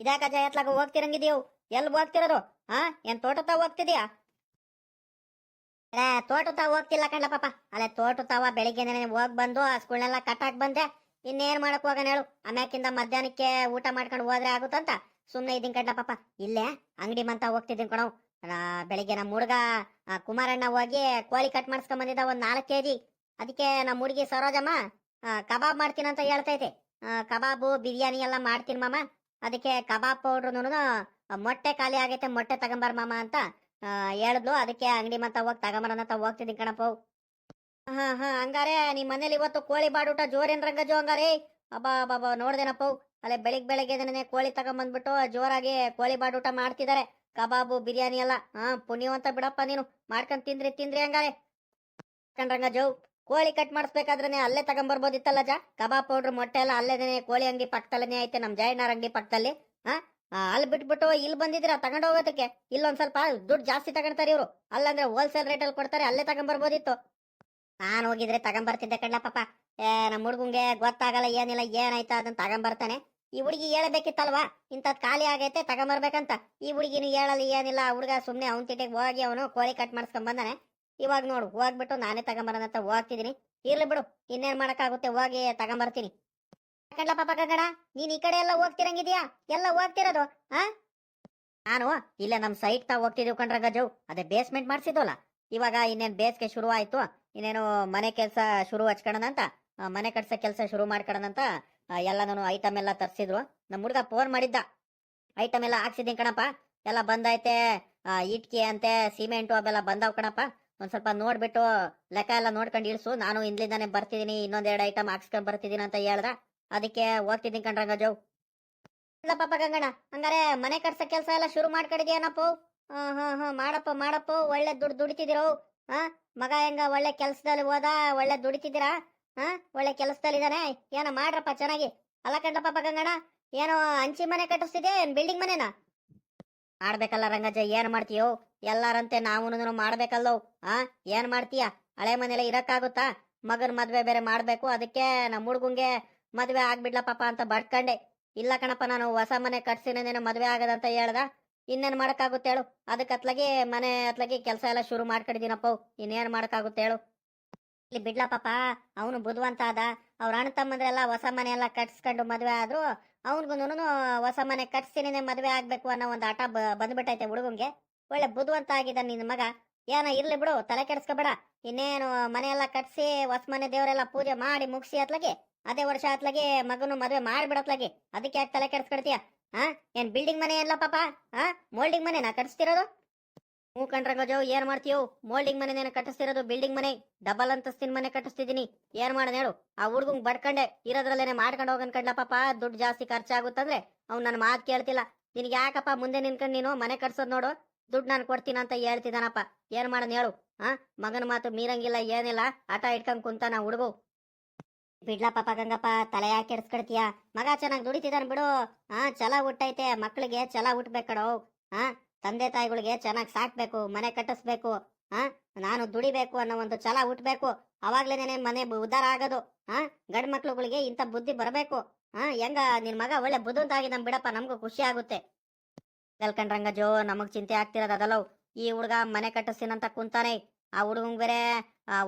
ಇದ್ಯಾಕ ಅಜ್ಜ ಎತ್ಲಾಗ ಹೋಗ್ತಿರಂಗಿದೀವು ಎಲ್ಲಿ ಹೋಗ್ತಿರೋದು? ಹಾ, ಏನ್ ತೋಟ ತಾವ ಹೋಗ್ತಿದ್ಯಾ? ಏ ತೋಟ ತಾವ ಹೋಗ್ತಿಲ್ಲ ಕಣ್ಣ ಪಾಪ. ತೋಟ ತಾವ ಬೆಳಿಗ್ಗೆ ಹೋಗ್ ಬಂದು ಆ ಸ್ಕೂಲ್ನೆಲ್ಲ ಕಟ್ಟಾಕ್ ಬಂದೆ. ಇನ್ನೇನ್ ಮಾಡಕ್ ಹೋಗೋಣ ಹೇಳು. ಆಮ್ಯಾಕಿಂದ ಮಧ್ಯಾಹ್ನಕ್ಕೆ ಊಟ ಮಾಡ್ಕೊಂಡು ಹೋದ್ರೆ ಆಗುತ್ತಂತ? ಸುಮ್ನೆ ಇದೀನ್ ಕಣ್ಣ ಪಾಪ. ಇಲ್ಲೇ ಅಂಗಡಿ ಮಂತ ಹೋಗ್ತಿದ್ದೀನಿ ಕಣವ್ ಬೆಳಿಗ್ಗೆ ನಮ್ಮ ಹುಡುಗ ಕುಮಾರಣ್ಣ ಹೋಗಿ ಕೋಳಿ ಕಟ್ ಮಾಡಿಸ್ಕೊಂಡ್ ಬಂದಿದ್ದ ಒಂದ್ ನಾಲ್ಕು ಕೆಜಿ. ಅದಕ್ಕೆ ನಮ್ಮ ಹುಡುಗಿ ಸರೋಜಮ್ಮ ಕಬಾಬ್ ಮಾಡ್ತೀನಿ ಅಂತ ಹೇಳ್ತೈತೆ ಕಬಾಬು, ಬಿರಿಯಾನಿ ಎಲ್ಲ ಮಾಡ್ತೀನಿ ಮಾಮ. ಅದಕ್ಕೆ ಕಬಾಬ್ ಪೌಡ್ರು ಮೊಟ್ಟೆ ಖಾಲಿ ಆಗೈತೆ, ಮೊಟ್ಟೆ ತಗೊಂಬರ್ ಮಾಮ ಅಂತ ಹೇಳಿದ್ಲು. ಅದಕ್ಕೆ ಅಂಗಡಿ ಮತ್ತ ಹೋಗಿ ತಗೊಂಬರೋಣ ಅಂತ ಹೋಗ್ತಿದ್ದೀನಿ ಕಣಪ್ಪ. ಹಾ ಹಾ, ಹಂಗಾರೆ ನಿಮ್ ಮನೇಲಿ ಇವತ್ತು ಕೋಳಿ ಬಾಡೂಟ ಜೋರೇನ್ ರಂಗಜು ಹಂಗಾರೆ? ಅಬ್ಬಾ ಅಬ್ಬಾ ನೋಡ್ದೇನಪ್ಪ. ಅಲ್ಲೇ ಬೆಳಿಗ್ ಬೆಳಗ್ಗೆ ಕೋಳಿ ತಗೊಂಬಂದ್ಬಿಟ್ಟು ಜೋರಾಗಿ ಕೋಳಿ ಬಾಡೂಟ ಮಾಡ್ತಿದ್ದಾರೆ ಕಬಾಬು, ಬಿರಿಯಾನಿ ಎಲ್ಲ. ಹಾ, ಪುಣ್ಯವಂತ ಬಿಡಪ್ಪ ನೀನು. ಮಾಡ್ಕೊಂಡ್ ತಿಂದ್ರಿ ತಿಂದ್ರಿ ಹಂಗಾರೆ. ರಂಗಜೋ ಕೋಳಿ ಕಟ್ ಮಾಡಿಸ್ಬೇಕಾದ್ರೆ ಅಲ್ಲೇ ತಗೊಂಬರ್ಬೋದಿತ್ತಲ್ಲ ಜಾ? ಕಬಾಬ್ ಪೌಡ್ರ್, ಮೊಟ್ಟೆ ಎಲ್ಲ ಅಲ್ಲೇನೆ, ಕೋಳಿ ಅಂಗಡಿ ಪಕ್ಕದಲ್ಲೇ ಐತೆ ನಮ್ ಜಯಣ್ಣರ ಅಂಗಡಿ ಪಕ್ಕದಲ್ಲಿ. ಹಾ? ಅಲ್ಲಿ ಬಿಟ್ಬಿಟ್ಟು ಇಲ್ಲಿ ಬಂದಿದ್ದೀರಾ? ತಗೊಂಡ್ ಹೋಗೋದಕ್ಕೆ? ಇಲ್ಲೊಂದ್ ಸ್ವಲ್ಪ ದುಡ್ಡು ಜಾಸ್ತಿ ತಗೊಂತಾರೆ ಇವರು. ಅಲ್ಲಂದ್ರೆ ಹೋಲ್ಸೇಲ್ ಅಲ್ಲಿ ಕೊಡ್ತಾರೆ, ಅಲ್ಲೇ ತಗೊಂಡ್ಬರ್ಬೋದಿತ್ತು ನಾನು ಹೋಗಿದ್ರೆ ತಗೊಂಬರ್ತಿದ್ದೆ ಕಣ್ಣ ಪಾಪ. ಏ ನಮ್ಮ ಹುಡುಗಂಗೆ ಗೊತ್ತಾಗಲ್ಲ, ಏನಿಲ್ಲ, ಏನಾಯ್ತಾ ಅದನ್ನ ತಗೊಂಡ್ಬರ್ತಾನೆ ಈ ಹುಡುಗಿ ಹೇಳಬೇಕಿತ್ತಲ್ವಾ? ಇಂಥದ್ ಖಾಲಿ ಆಗೈತೆ, ತಗೊಂಬರ್ಬೇಕಂತ. ಈ ಹುಡುಗಿನ ಹೇಳಲ್ಲ, ಏನಿಲ್ಲ ಹುಡುಗ ಸುಮ್ನೆ ಅವನ್ ತಿಟ್ಟಿಗೆ ಹೋಗಿ ಅವನು ಕೋಳಿ ಕಟ್ ಮಾಡಿಸ್ಕೊಂಡ್ ಬಂದಾನೆ. ಇವಾಗ ನೋಡು ಹೋಗ್ಬಿಟ್ಟು ನಾನೇ ತಗೊಂಬರೋದಂತ ಹೋಗ್ತಿದೀನಿ. ಇರ್ಲಿ ಬಿಡು, ಇನ್ನೇನ್ ಮಾಡಕ್ಕಾಗುತ್ತೆ ಹೋಗಿ ತಗೊಂಬರ್ತೀನಿ. ಕಣ್ಲ ಪಾಪ ಕಗಡ ನೀನ್ ಈ ಕಡೆ ಎಲ್ಲ ಹೋಗ್ತಿರಂಗಿದ್ಯಾ? ಎಲ್ಲ ಹೋಗ್ತಿರೋದು, ಆ? ನಾನು ಇಲ್ಲ ನಮ್ ಸೈಟ್ ತಾ ಹೋಗ್ತಿದೀವಿ ಕಣ್ರ ಗಜು, ಅದೇ ಬೇಸ್ಮೆಂಟ್ ಮಾಡ್ಸಿದ್ವಲ್ಲ. ಇವಾಗ ಇನ್ನೇನ್ ಬೇಸ್ಗೆ ಶುರು ಆಯ್ತು, ಇನ್ನೇನು ಮನೆ ಕೆಲಸ ಶುರು ಹಚ್ಕೊಳ್ಳೋಣಂತ ಅಂತ ಮನೆ ಕಟ್ಸ ಕೆಲಸ ಶುರು ಮಾಡ್ಕೊಳ್ಳೋಣಂತ ಎಲ್ಲನೂ ಎಲ್ಲ ನಾನು ಐಟಮ್ ಎಲ್ಲ ತರ್ಸಿದ್ರು. ನಮ್ಮ ಹುಡುಗ ಫೋನ್ ಮಾಡಿದ್ದ. ಐಟಮ್ ಎಲ್ಲ ಹಾಕ್ಸಿದೀನಿ ಕಣಪ್ಪ, ಎಲ್ಲ ಬಂದೈತೆ ಇಟ್ಕೆ ಅಂತೆ ಸಿಮೆಂಟು ಅವೆಲ್ಲ ಬಂದಾವ್ ಕಣಪ್ಪ. ಒಂದ್ ಸ್ವಲ್ಪ ನೋಡ್ಬಿಟ್ಟು ಲೆಕ್ಕ ಎಲ್ಲ ನೋಡ್ಕೊಂಡು ಇಳಿಸು. ನಾನು ಇಂದ್ಲಿಂದಾನೆ ಬರ್ತಿದ್ದೀನಿ ಇನ್ನೊಂದೆರಡು ಐಟಮ್ ಹಾಕ್ಸ್ಕೊಂಡ್ ಬರ್ತಿದೀನಿ ಅಂತ ಹೇಳ್ದ. ಅದಕ್ಕೆ ಹೋಗ್ತಿದ್ದೀನಿ ಕಣ್ರಂಗ ಜೋ ಇಲ್ಲ ಪಾಪ ಗಂಗಣ್ಣ, ಹಂಗಾರೆ ಮನೆ ಕಟ್ಸ ಕೆಲಸ ಎಲ್ಲ ಶುರು ಮಾಡ್ಕೊಂಡಿದ್ಯಾನಪ್ಪ ಹಾ ಹಾ ಹಾ, ಮಾಡಪ್ಪ ಮಾಡಪ್ಪ, ಒಳ್ಳೆ ದುಡ್ಡು ದುಡಿತಿದಿರೋ ಹಾ, ಮಗ ಹೆಂಗ ಒಳ್ಳೆ ಕೆಲ್ಸದಲ್ಲಿ ಹೋದ, ಒಳ್ಳೆ ದುಡಿತಿದ್ದೀರಾ? ಹಾ, ಒಳ್ಳೆ ಕೆಲ್ಸದಲ್ಲಿದ್ದಾನೆ? ಏನೋ ಮಾಡ್ರಪ್ಪ ಚೆನ್ನಾಗಿ? ಅಲ್ಲ ಕಂಡ ಪಾಪ ಗಂಗಣ್ಣ, ಏನೋ ಹಂಚಿ ಮನೆ ಕಟ್ಟಿಸ್ತಿದ್ಯಾ ಏನ್, ಬಿಲ್ಡಿಂಗ್ ಮನೆನಾ? ಮಾಡ್ಬೇಕಲ್ಲ ರಂಗಜ್ಜ, ಏನ್ ಮಾಡ್ತೀಯೋ? ಎಲ್ಲಾರಂತೆ ನಾವು ಮಾಡ್ಬೇಕಲ್ಲೋ? ಆ? ಏನ್ ಮಾಡ್ತೀಯ? ಹಳೆ ಮನೇಲಿ ಇರಕ್ಕಾಗುತ್ತಾ? ಮಗನ್ ಮದ್ವೆ ಬೇರೆ ಮಾಡ್ಬೇಕು, ಅದಕ್ಕೆ ನಮ್ಮ ಹುಡ್ಗಂಗೆ ಮದ್ವೆ ಆಗ್ಬಿಡ್ಲ ಪಾಪ ಅಂತ ಬಡ್ಕಂಡೆ. ಇಲ್ಲ ಕಣಪ್ಪ, ನಾನು ಹೊಸ ಮನೆ ಕಟ್ಸಿನೇನೇನು ಮದ್ವೆ ಆಗದಂತ ಹೇಳ್ದ. ಇನ್ನೇನ್ ಮಾಡಕ್ಕಾಗುತ್ತೆ ಹೇಳು? ಅದಕ್ಕೆ ಅತ್ಲಾಗಿ ಮನೆ ಅತ್ಲಾಗಿ ಕೆಲಸ ಎಲ್ಲ ಶುರು ಮಾಡ್ಕೊಂಡಿದ್ದೀನಪ್ಪ ಇನ್ನೇನ್ ಮಾಡಕ್ಕಾಗುತ್ತೆ ಹೇಳು? ಇಲ್ಲಿ ಬಿಡ್ಲ ಪಾಪ, ಅವನು ಬುದ್ಧವಂತ ಅದ ಅವ್ರ ಅಣ್ಣ ತಮ್ಮಂದ್ರೆಲ್ಲ ಹೊಸ ಮನೆ ಎಲ್ಲ ಕಟ್ಸ್ಕೊಂಡು ಮದ್ವೆ ಆದ್ರು ಅವನ್ಗುನು ಹೊಸ ಮನೆ ಕಟ್ಸಿನೇ ಮದುವೆ ಆಗ್ಬೇಕು ಅನ್ನೋ ಒಂದು ಆಟ ಬಂದ್ಬಿಟ್ಟೈತೆ ಹುಡುಗಂಗೆ. ಒಳ್ಳೆ ಬುದ್ಧಿವಂತ ಆಗಿದ್ದ ನಿನ್ನ ಮಗ. ಏನ ಇರ್ಲಿ ಬಿಡು, ತಲೆ ಕೆಡಿಸ್ಕೋಬೇಡ. ಇನ್ನೇನು ಮನೆಯೆಲ್ಲ ಕಟ್ಸಿ, ಹೊಸ ಮನೆ ದೇವರೆಲ್ಲ ಪೂಜೆ ಮಾಡಿ ಮುಗಿಸಿ ಅತ್ಲಾಗೆ, ಅದೇ ವರ್ಷ ಅತ್ಲಾಗೆ ಮಗನು ಮದುವೆ ಮಾಡ್ಬಿಡತ್ಲಾಗೆ ಅದಕ್ಕೆ ಯಾಕೆ ತಲೆ ಕೆಡಿಸ್ಕೊಡ್ತೀಯ ಹಾ ಏನ್ ಬಿಲ್ಡಿಂಗ್ ಮನೆ ಎಲ್ಲ ಪಾಪ? ಹಾ ಮೋಲ್ಡಿಂಗ್ ಮನೆ ನಾ ಕಟ್ಸ್ತಿರೋದು? ಹ್ಞೂ ಜೋ ಏನ್ ಮಾಡ್ತೀಯೋ? ಮೋಲ್ಡಿಂಗ್ ಮನೆ ನೇನು ಕಟ್ಟಿಸ್ತಿರೋದು, ಬಿಲ್ಡಿಂಗ್ ಮನೆ. ಡಬಲ್ ಅಂತಸ್ತಿನ ಮನೆ ಕಟ್ಟಿಸ್ತಿದೀನಿ. ಏನ್ ಮಾಡೋಣ ಹೇಳು? ಆ ಹುಡ್ಗಂಗ್ ಬಡ್ಕಂಡೆ ಇರೋದ್ರಲ್ಲೇನೆ ಮಾಡ್ಕೊಂಡು ಹೋಗನ್ ಕಡ್ಲ ದುಡ್ಡು ಜಾಸ್ತಿ ಖರ್ಚಾಗುತ್ತಂದ್ರೆ ಅವ್ನು ನನ್ನ ಮಾತು ಕೇಳ್ತಿಲ್ಲ. ನಿನ್ಗೆ ಯಾಕಪ್ಪ ಮುಂದೆ ನಿನ್ಕೊಂಡು ನೀನು ಮನೆ ಕಟ್ಸೋದ್ ನೋಡು? ದುಡ್ಡು ನಾನು ಕೊಡ್ತೀನಿ ಅಂತ ಹೇಳ್ತಿದ್ದಾನಪ್ಪ ಏನ್ ಮಾಡೋದು ಹೇಳು? ಹಾ ಮಗನ ಮಾತು ಮೀರಂಗಿಲ್ಲ, ಏನಿಲ್ಲ. ಆಟ ಇಟ್ಕೊಂಡ್ ಕುಂತಾನ ಹುಡುಗು. ಬಿಡ್ಲ ಪಾಪ ಗಂಗಪ್ಪ, ತಲೆ ಯಾಕೆ ಕೆಡ್ಸ್ಕೊಡ್ತೀಯ? ಮಗ ಚೆನ್ನಾಗಿ ದುಡಿತಿದ್ದಾನೆ ಬಿಡು. ಹಾ ಛಲ ಹುಟ್ಟೈತೆ. ಮಕ್ಳಿಗೆ ಛಲ ಹುಟ್ಬೇಕಡೋ ಹಾ ತಂದೆ ತಾಯಿಗಳಿಗೆ ಚೆನ್ನಾಗಿ ಸಾಕ್ಬೇಕು, ಮನೆ ಕಟ್ಟಿಸ್ಬೇಕು ಹಾ ನಾನು ದುಡಿಬೇಕು ಅನ್ನೋ ಒಂದು ಛಲ ಹುಟ್ಟಬೇಕು ಅವಾಗ್ಲೇನೆ ಮನೆ ಉದ್ಧಾರ ಆಗೋದು ಹಾ ಗಂಡ್ ಮಕ್ಳುಗಳಿಗೆ ಇಂಥ ಬುದ್ಧಿ ಬರಬೇಕು. ಹಾ ಹೆಂಗ ನಿನ್ ಮಗ ಒಳ್ಳೆ ಬುದ್ಧಂತಾಗಿ ನಮ್ ಬಿಡಪ್ಪ, ನಮಗೂ ಖುಷಿ ಆಗುತ್ತೆ. ಕಲ್ಕಂಡ್ರಂಗ ಜೋ ನಮಗ್ ಚಿಂತೆ ಆಗ್ತಿರೋದು ಅದಲ್ಲವ್. ಈ ಹುಡ್ಗ ಮನೆ ಕಟ್ಟಿಸ್ತೀನಂತ ಕುಂತಾನೆ. ಆ ಹುಡುಗಂಗ್ ಬೇರೆ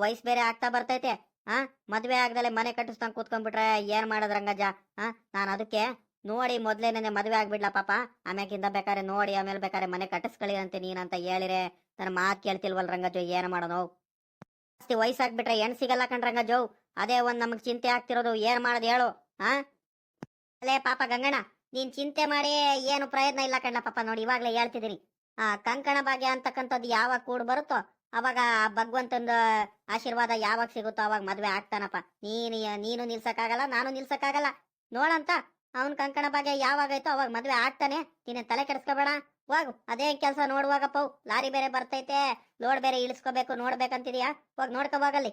ವಯಸ್ಸು ಬೇರೆ ಆಗ್ತಾ ಬರ್ತೈತೆ. ಹಾ ಮದ್ವೆ ಆಗ್ದಲೆ ಮನೆ ಕಟ್ಟಿಸ್ತಾನ ಕೂತ್ಕೊಂಡ್ಬಿಟ್ರೆ ಏನ್ ಮಾಡೋದ್ ರಂಗಜ್ಜ ಹಾ ನಾನು ಅದಕ್ಕೆ ನೋಡಿ ಮೊದ್ಲೇನೆ ಮದ್ವೆ ಆಗ್ಬಿಡ್ಲಾ ಪಾಪ. ಆಮ್ಯಾಕಿಂದ ಬೇಕಾರೆ ನೋಡಿ, ಆಮೇಲೆ ಬೇಕಾರೆ ಮನೆ ಕಟ್ಟಿಸ್ಕೊಳ್ಳಿ ಅಂತ ನೀನಂತ ಹೇಳಿರೆ. ನನ್ನ ಮಾತ್ ಕೇಳ್ತಿಲ್ವಲ್ ರಂಗಜೋ ಏನ್ ಮಾಡೋನು ಜಾಸ್ತಿ ವಯಸ್ಸಾಗ್ಬಿಟ್ರೆ ಹೆಣ್ ಸಿಗಲ್ಲ ಕಣ್ ರಂಗಜೋ ಅದೇ ಒಂದ್ ನಮಗ್ ಚಿಂತೆ ಆಗ್ತಿರೋದು, ಏನ್ ಮಾಡೋದು ಹೇಳು ಹಾ ಅಲ್ಲೇ ಪಾಪ ಗಂಗಣ್ಣ, ನೀನ್ ಚಿಂತೆ ಮಾಡಿ ಏನು ಪ್ರಯತ್ನ ಇಲ್ಲ ಕಣ್ಣ ಪಾಪ, ನೋಡಿ, ಇವಾಗ್ಲೇ ಹೇಳ್ತಿದ್ದೀನಿ ಆ ಕಂಕಣ ಭಾಗ್ಯ ಅಂತಕ್ಕಂಥದ್ದು ಯಾವಾಗ ಕೂಡ ಬರುತ್ತೋ, ಅವಾಗ ಭಗವಂತನ ಆಶೀರ್ವಾದ ಯಾವಾಗ ಸಿಗುತ್ತೋ ಅವಾಗ ಮದ್ವೆ ಆಗ್ತಾನಪ್ಪ. ನೀನು ನೀನು ನಿಲ್ಸಕ್ಕಾಗಲ್ಲ, ನಾನು ನಿಲ್ಸಕ್ಕಾಗಲ್ಲ. ನೋಡಂತ? ಅವನ್ ಕಂಕಣ ಭಾಗ್ಯ ಯಾವಾಗ ಆಯ್ತೋ ಅವಾಗ ಮದ್ವೆ ಆಗ್ತಾನೆ. ನೀನೆ ತಲೆ ಕೆಡಿಸ್ಕೋಬೇಡ? ಹೋಗು. ಅದೇ ಕೆಲಸ ನೋಡುವಾಗಪ್ಪ. ಲಾರಿ ಬೇರೆ ಬರ್ತೈತೆ. ಲೋಡ್ ಬೇರೆ ಇಳಿಸ್ಕೋಬೇಕು ನೋಡ್ಬೇಕಂತಿದ್ಯಾ? ಹೋಗ್ ನೋಡ್ಕೋವಾಗಲ್ಲಿ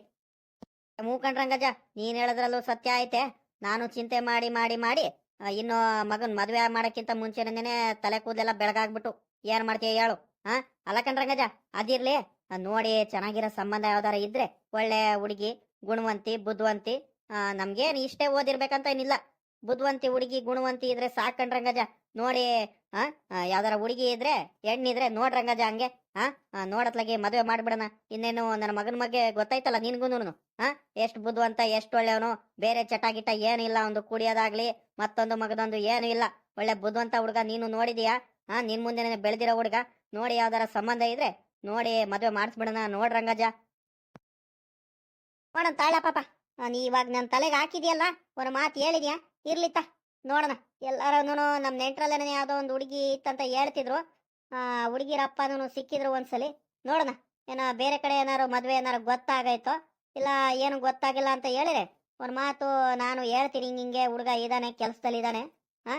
ಮೂಕಂಡ್ರಂಗಜ ನೀನ್ ಹೇಳದ್ರಲ್ಲೂ ಸತ್ಯ ಐತೆ. ನಾನು ಚಿಂತೆ ಮಾಡಿ ಮಾಡಿ ಮಾಡಿ ಇನ್ನು ಮಗನ್ ಮದ್ವೆ ಮಾಡಕ್ಕಿಂತ ಮುಂಚೆನೇ ತಲೆ ಕೂದಲೆಲ್ಲ ಬೆಳಗಾಗ್ಬಿಟ್ಟು. ಏನ್ ಮಾಡ್ತೀಯ ಹೇಳು ಹಾ ಅಲ್ಲ ಕಣ್ರಂಗಜ ಅದಿರ್ಲಿ. ನೋಡಿ ಚೆನ್ನಾಗಿರೋ ಸಂಬಂಧ ಯಾವ್ದಾರ ಇದ್ರೆ ಒಳ್ಳೆ ಹುಡುಗಿ ಗುಣವಂತಿ ಬುದ್ಧವಂತಿ ಆ, ನಮ್ಗೇನ್ ಇಷ್ಟೇ ಓದಿರ್ಬೇಕಂತ ಏನಿಲ್ಲ. ಬುದ್ಧಿವಂತಿ ಹುಡುಗಿ ಗುಣವಂತಿ ಇದ್ರೆ ಸಾಕಣ್ ರಂಗಜ. ನೋಡಿ, ಆ ಯಾವ್ದಾರ ಹುಡುಗಿ ಇದ್ರೆ, ಹೆಣ್ಣಿದ್ರೆ ನೋಡ್ ರಂಗಜ ಹಂಗೆ. ಆ ನೋಡತ್ಲಾಗೆ ಮದುವೆ ಮಾಡ್ಬಿಡಣ. ಇನ್ನೇನು ನನ್ನ ಮಗನ ಬಗ್ಗೆ ಗೊತ್ತಾಯ್ತಲ್ಲ ನಿನ್ಗುನು ಹಾ ಎಷ್ಟು ಬುದ್ಧಿವಂತ, ಎಷ್ಟು ಒಳ್ಳೆಯವನು. ಬೇರೆ ಚಟ ಗಿಟ ಏನಿಲ್ಲ, ಒಂದು ಕುಡಿಯೋದಾಗ್ಲಿ, ಮತ್ತೊಂದು ಮಗದೊಂದು ಏನು ಇಲ್ಲ. ಒಳ್ಳೆ ಬುದ್ಧಿವಂತ ಹುಡುಗ ನೀನು ನೋಡಿದೀಯಾ? ಹಾ ನಿನ್ ಮುಂದೆ ಬೆಳೆದಿರೋ ಹುಡುಗ. ನೋಡಿ, ಯಾವ್ದಾರ ಸಂಬಂಧ ಇದ್ರೆ ನೋಡಿ, ಮದುವೆ ಮಾಡಿಸ್ಬಿಡೋಣ ನೋಡ್ ರಂಗಜ. ನೋಡೋಣ ತಾಳ ಪಾಪ. ನೀ ಇವಾಗ ನನ್ನ ತಲೆಗೆ ಹಾಕಿದ್ಯಲ್ಲ ಒಂದು ಮಾತು ಹೇಳಿದ್ಯಾ? ಇರ್ಲಿತ್ತ ನೋಡೋಣ. ಎಲ್ಲಾರನು ನಮ್ಮ ನೆಂಟ್ರಲ್ಲೇನೇ ಯಾವುದೋ ಒಂದು ಹುಡುಗಿ ಇತ್ತಂತ ಹೇಳ್ತಿದ್ರು. ಆ ಹುಡುಗಿರಪ್ಪನೂ ಸಿಕ್ಕಿದ್ರು ಒಂದ್ಸಲಿ. ನೋಡೋಣ, ಏನೋ ಬೇರೆ ಕಡೆ ಏನಾರು ಮದುವೆ ಏನಾರು ಗೊತ್ತಾಗೈತೋ ಇಲ್ಲ ಏನು ಗೊತ್ತಾಗಿಲ್ಲ ಅಂತ ಹೇಳಿದ್ರೆ ಒಂದು ಮಾತು ನಾನು ಹೇಳ್ತೀನಿ, ಹಿಂಗೆ ಹಿಂಗೆ ಹುಡುಗ ಇದ್ದಾನೆ ಕೆಲಸದಲ್ಲಿ ಇದ್ದಾನೆ ಹಾ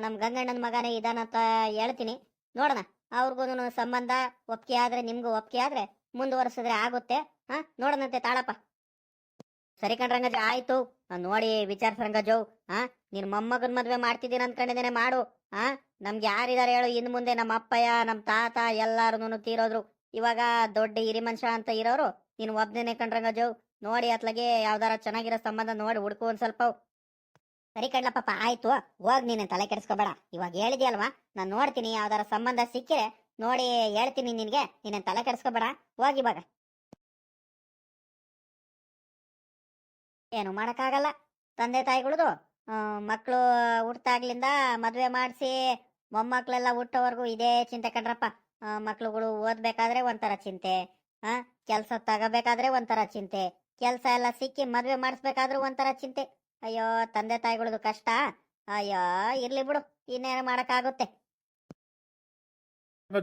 ನಮ್ಮ ಗಂಗಣ್ಣನ ಮಗನೇ ಇದಾನಂತ ಹೇಳ್ತೀನಿ. ನೋಡೋಣ ಅವ್ರಿಗೂ ಸಂಬಂಧ ಒಪ್ಪಿಗೆ ಆದ್ರೆ, ನಿಮಗೂ ಒಪ್ಪಿಗೆ ಆದ್ರೆ ಮುಂದುವರ್ಸಿದ್ರೆ ಆಗುತ್ತೆ. ಹಾ ನೋಡೋಣಂತೆ ತಾಳಪ್ಪ. ಸರಿ ಕಣ್ರಂಗಜ ಆಯ್ತು. ಆ, ನೋಡಿ ವಿಚಾರ ರಂಗಜೋ ಹಾ ನಿನ್ ಮೊಮ್ಮಗನ್ ಮದ್ವೆ ಮಾಡ್ತಿದ್ದೀನಿ ಅನ್ಕೊಂಡಿದ್ದೇನೆ ಮಾಡು ಹಾ ನಮ್ಗೆ ಯಾರಿದಾರೆ ಹೇಳು. ಇನ್ ಮುಂದೆ ನಮ್ಮ ಅಪ್ಪಯ್ಯ ನಮ್ಮ ತಾತ ಎಲ್ಲಾರು ತೀರೋದ್ರು. ಇವಾಗ ದೊಡ್ಡ ಹಿರಿ ಮನುಷ್ಯ ಅಂತ ಇರೋರು ನೀನು ಒಬ್ನೇನೆ ಕಣ್ರಂಗಜು ನೋಡಿ ಅತ್ಲಗೆ ಯಾವ್ದಾರ ಚೆನ್ನಾಗಿರೋ ಸಂಬಂಧ ನೋಡಿ ಹುಡ್ಕು ಒಂದ್ ಸ್ವಲ್ಪ ಸರಿ ಕಣ್ಲಪ್ಪ ಆಯ್ತು. ಹೋಗ್ ನೀನು ತಲೆ ಕೆಡಿಸ್ಕೋಬೇಡ. ಇವಾಗ ಹೇಳಿದ್ಯಲ್ವಾ? ನಾನ್ ನೋಡ್ತೀನಿ ಯಾವ್ದಾರ ಸಂಬಂಧ ಸಿಕ್ಕಿರೆ ನೋಡಿ ಹೇಳ್ತೀನಿ ನಿನ್ಗೆ. ನೀನೇನ್ ತಲೆ ಕೆಡಿಸ್ಕೋಬೇಡ. ಹೋಗಿ ಇವಾಗ. ಏನು ಮಾಡೋಕ್ಕಾಗಲ್ಲ. ತಂದೆ ತಾಯಿಗಳದು ಮಕ್ಕಳು ಹುಟ್ಟಾಗ್ಲಿಂದ ಮದುವೆ ಮಾಡಿಸಿ ಮೊಮ್ಮಕ್ಳೆಲ್ಲ ಹುಟ್ಟೋವರೆಗೂ ಇದೇ ಚಿಂತೆ ಕಣ್ರಪ್ಪ. ಮಕ್ಳುಗಳು ಓದ್ಬೇಕಾದ್ರೆ ಒಂಥರ ಚಿಂತೆ, ಆ, ಕೆಲಸ ತಗೋಬೇಕಾದ್ರೆ ಒಂಥರ ಚಿಂತೆ, ಕೆಲಸ ಎಲ್ಲ ಸಿಕ್ಕಿ ಮದುವೆ ಮಾಡಿಸ್ಬೇಕಾದ್ರೂ ಒಂಥರ ಚಿಂತೆ. ಅಯ್ಯೋ, ತಂದೆ ತಾಯಿಗಳದು ಕಷ್ಟ. ಅಯ್ಯೋ, ಇರ್ಲಿ ಬಿಡು, ಇನ್ನೇನು ಮಾಡಕ್ಕಾಗುತ್ತೆ.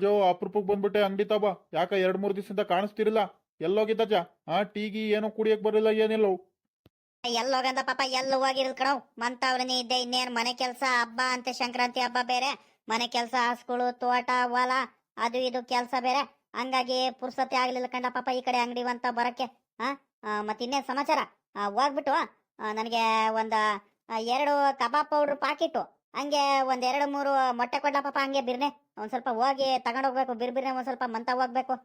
ಜೋ ಅಪರೂಪಕ್ಕೆ ಬಂದ್ಬಿಟ್ಟೆ ಅಂಗಡಿ ತಬ ಯಾಕ ಎರಡ್ ಮೂರ್ ದಿವಸದಿಂದ ಕಾಣಿಸ್ತಿರಲ್ಲ ಎಲ್ಲೋಗಿದ್ದಜ್ಜ ಆ ಟೀಗಿ ಏನೋ ಕುಡಿಯಕ್ ಬರಲಿಲ್ಲ ಏನಿಲ್ಲ ಎಲ್ಲೋಗಂದ ಪಾಪ ಎಲ್ಲ ಹೋಗಿರೋದು ಕಣವ್ ಮಂತವ್ರನೇ ಇದ್ದೆ ಇನ್ನೇನು ಮನೆ ಕೆಲಸ ಹಬ್ಬ ಅಂತ ಸಂಕ್ರಾಂತಿ ಹಬ್ಬ ಬೇರೆ. ಮನೆ ಕೆಲಸ ಹಸ್ಗಳು ತೋಟ ಹೊಲ ಅದು ಇದು ಕೆಲಸ ಬೇರೆ. ಹಂಗಾಗಿ ಪುರ್ಸತಿ ಆಗ್ಲಿಲ್ಲ ಕಂಡ ಪಾಪ ಈ ಕಡೆ ಅಂಗಡಿ ಅಂತ ಬರಕ್ಕೆ. ಹಾ ಮತ್ತೆ ಇನ್ನೇನ್ ಸಮಾಚಾರ? ಹೋಗ್ಬಿಟ್ಟು ಆ, ನನಗೆ ಒಂದ ಆ, ಎರಡು ಕಬಾಬ್ ಪೌಡ್ರ್ ಪಾಕಿಟ್ಟು. ಹಂಗೆ ಒಂದ್ ಎರಡು ಮೂರು ಮೊಟ್ಟೆ ಕೊಡ್ಲ ಪಾಪ ಹಂಗೆ ಬಿರ್ನೆ. ಒಂದ್ ಸ್ವಲ್ಪ ಹೋಗಿ ತಗೊಂಡೋಗ್ಬೇಕು ಬಿರ್ ಬಿರ್ನೆ ಒಂದ್ ಸ್ವಲ್ಪ ಮಂತ ಹೋಗ್ಬೇಕು.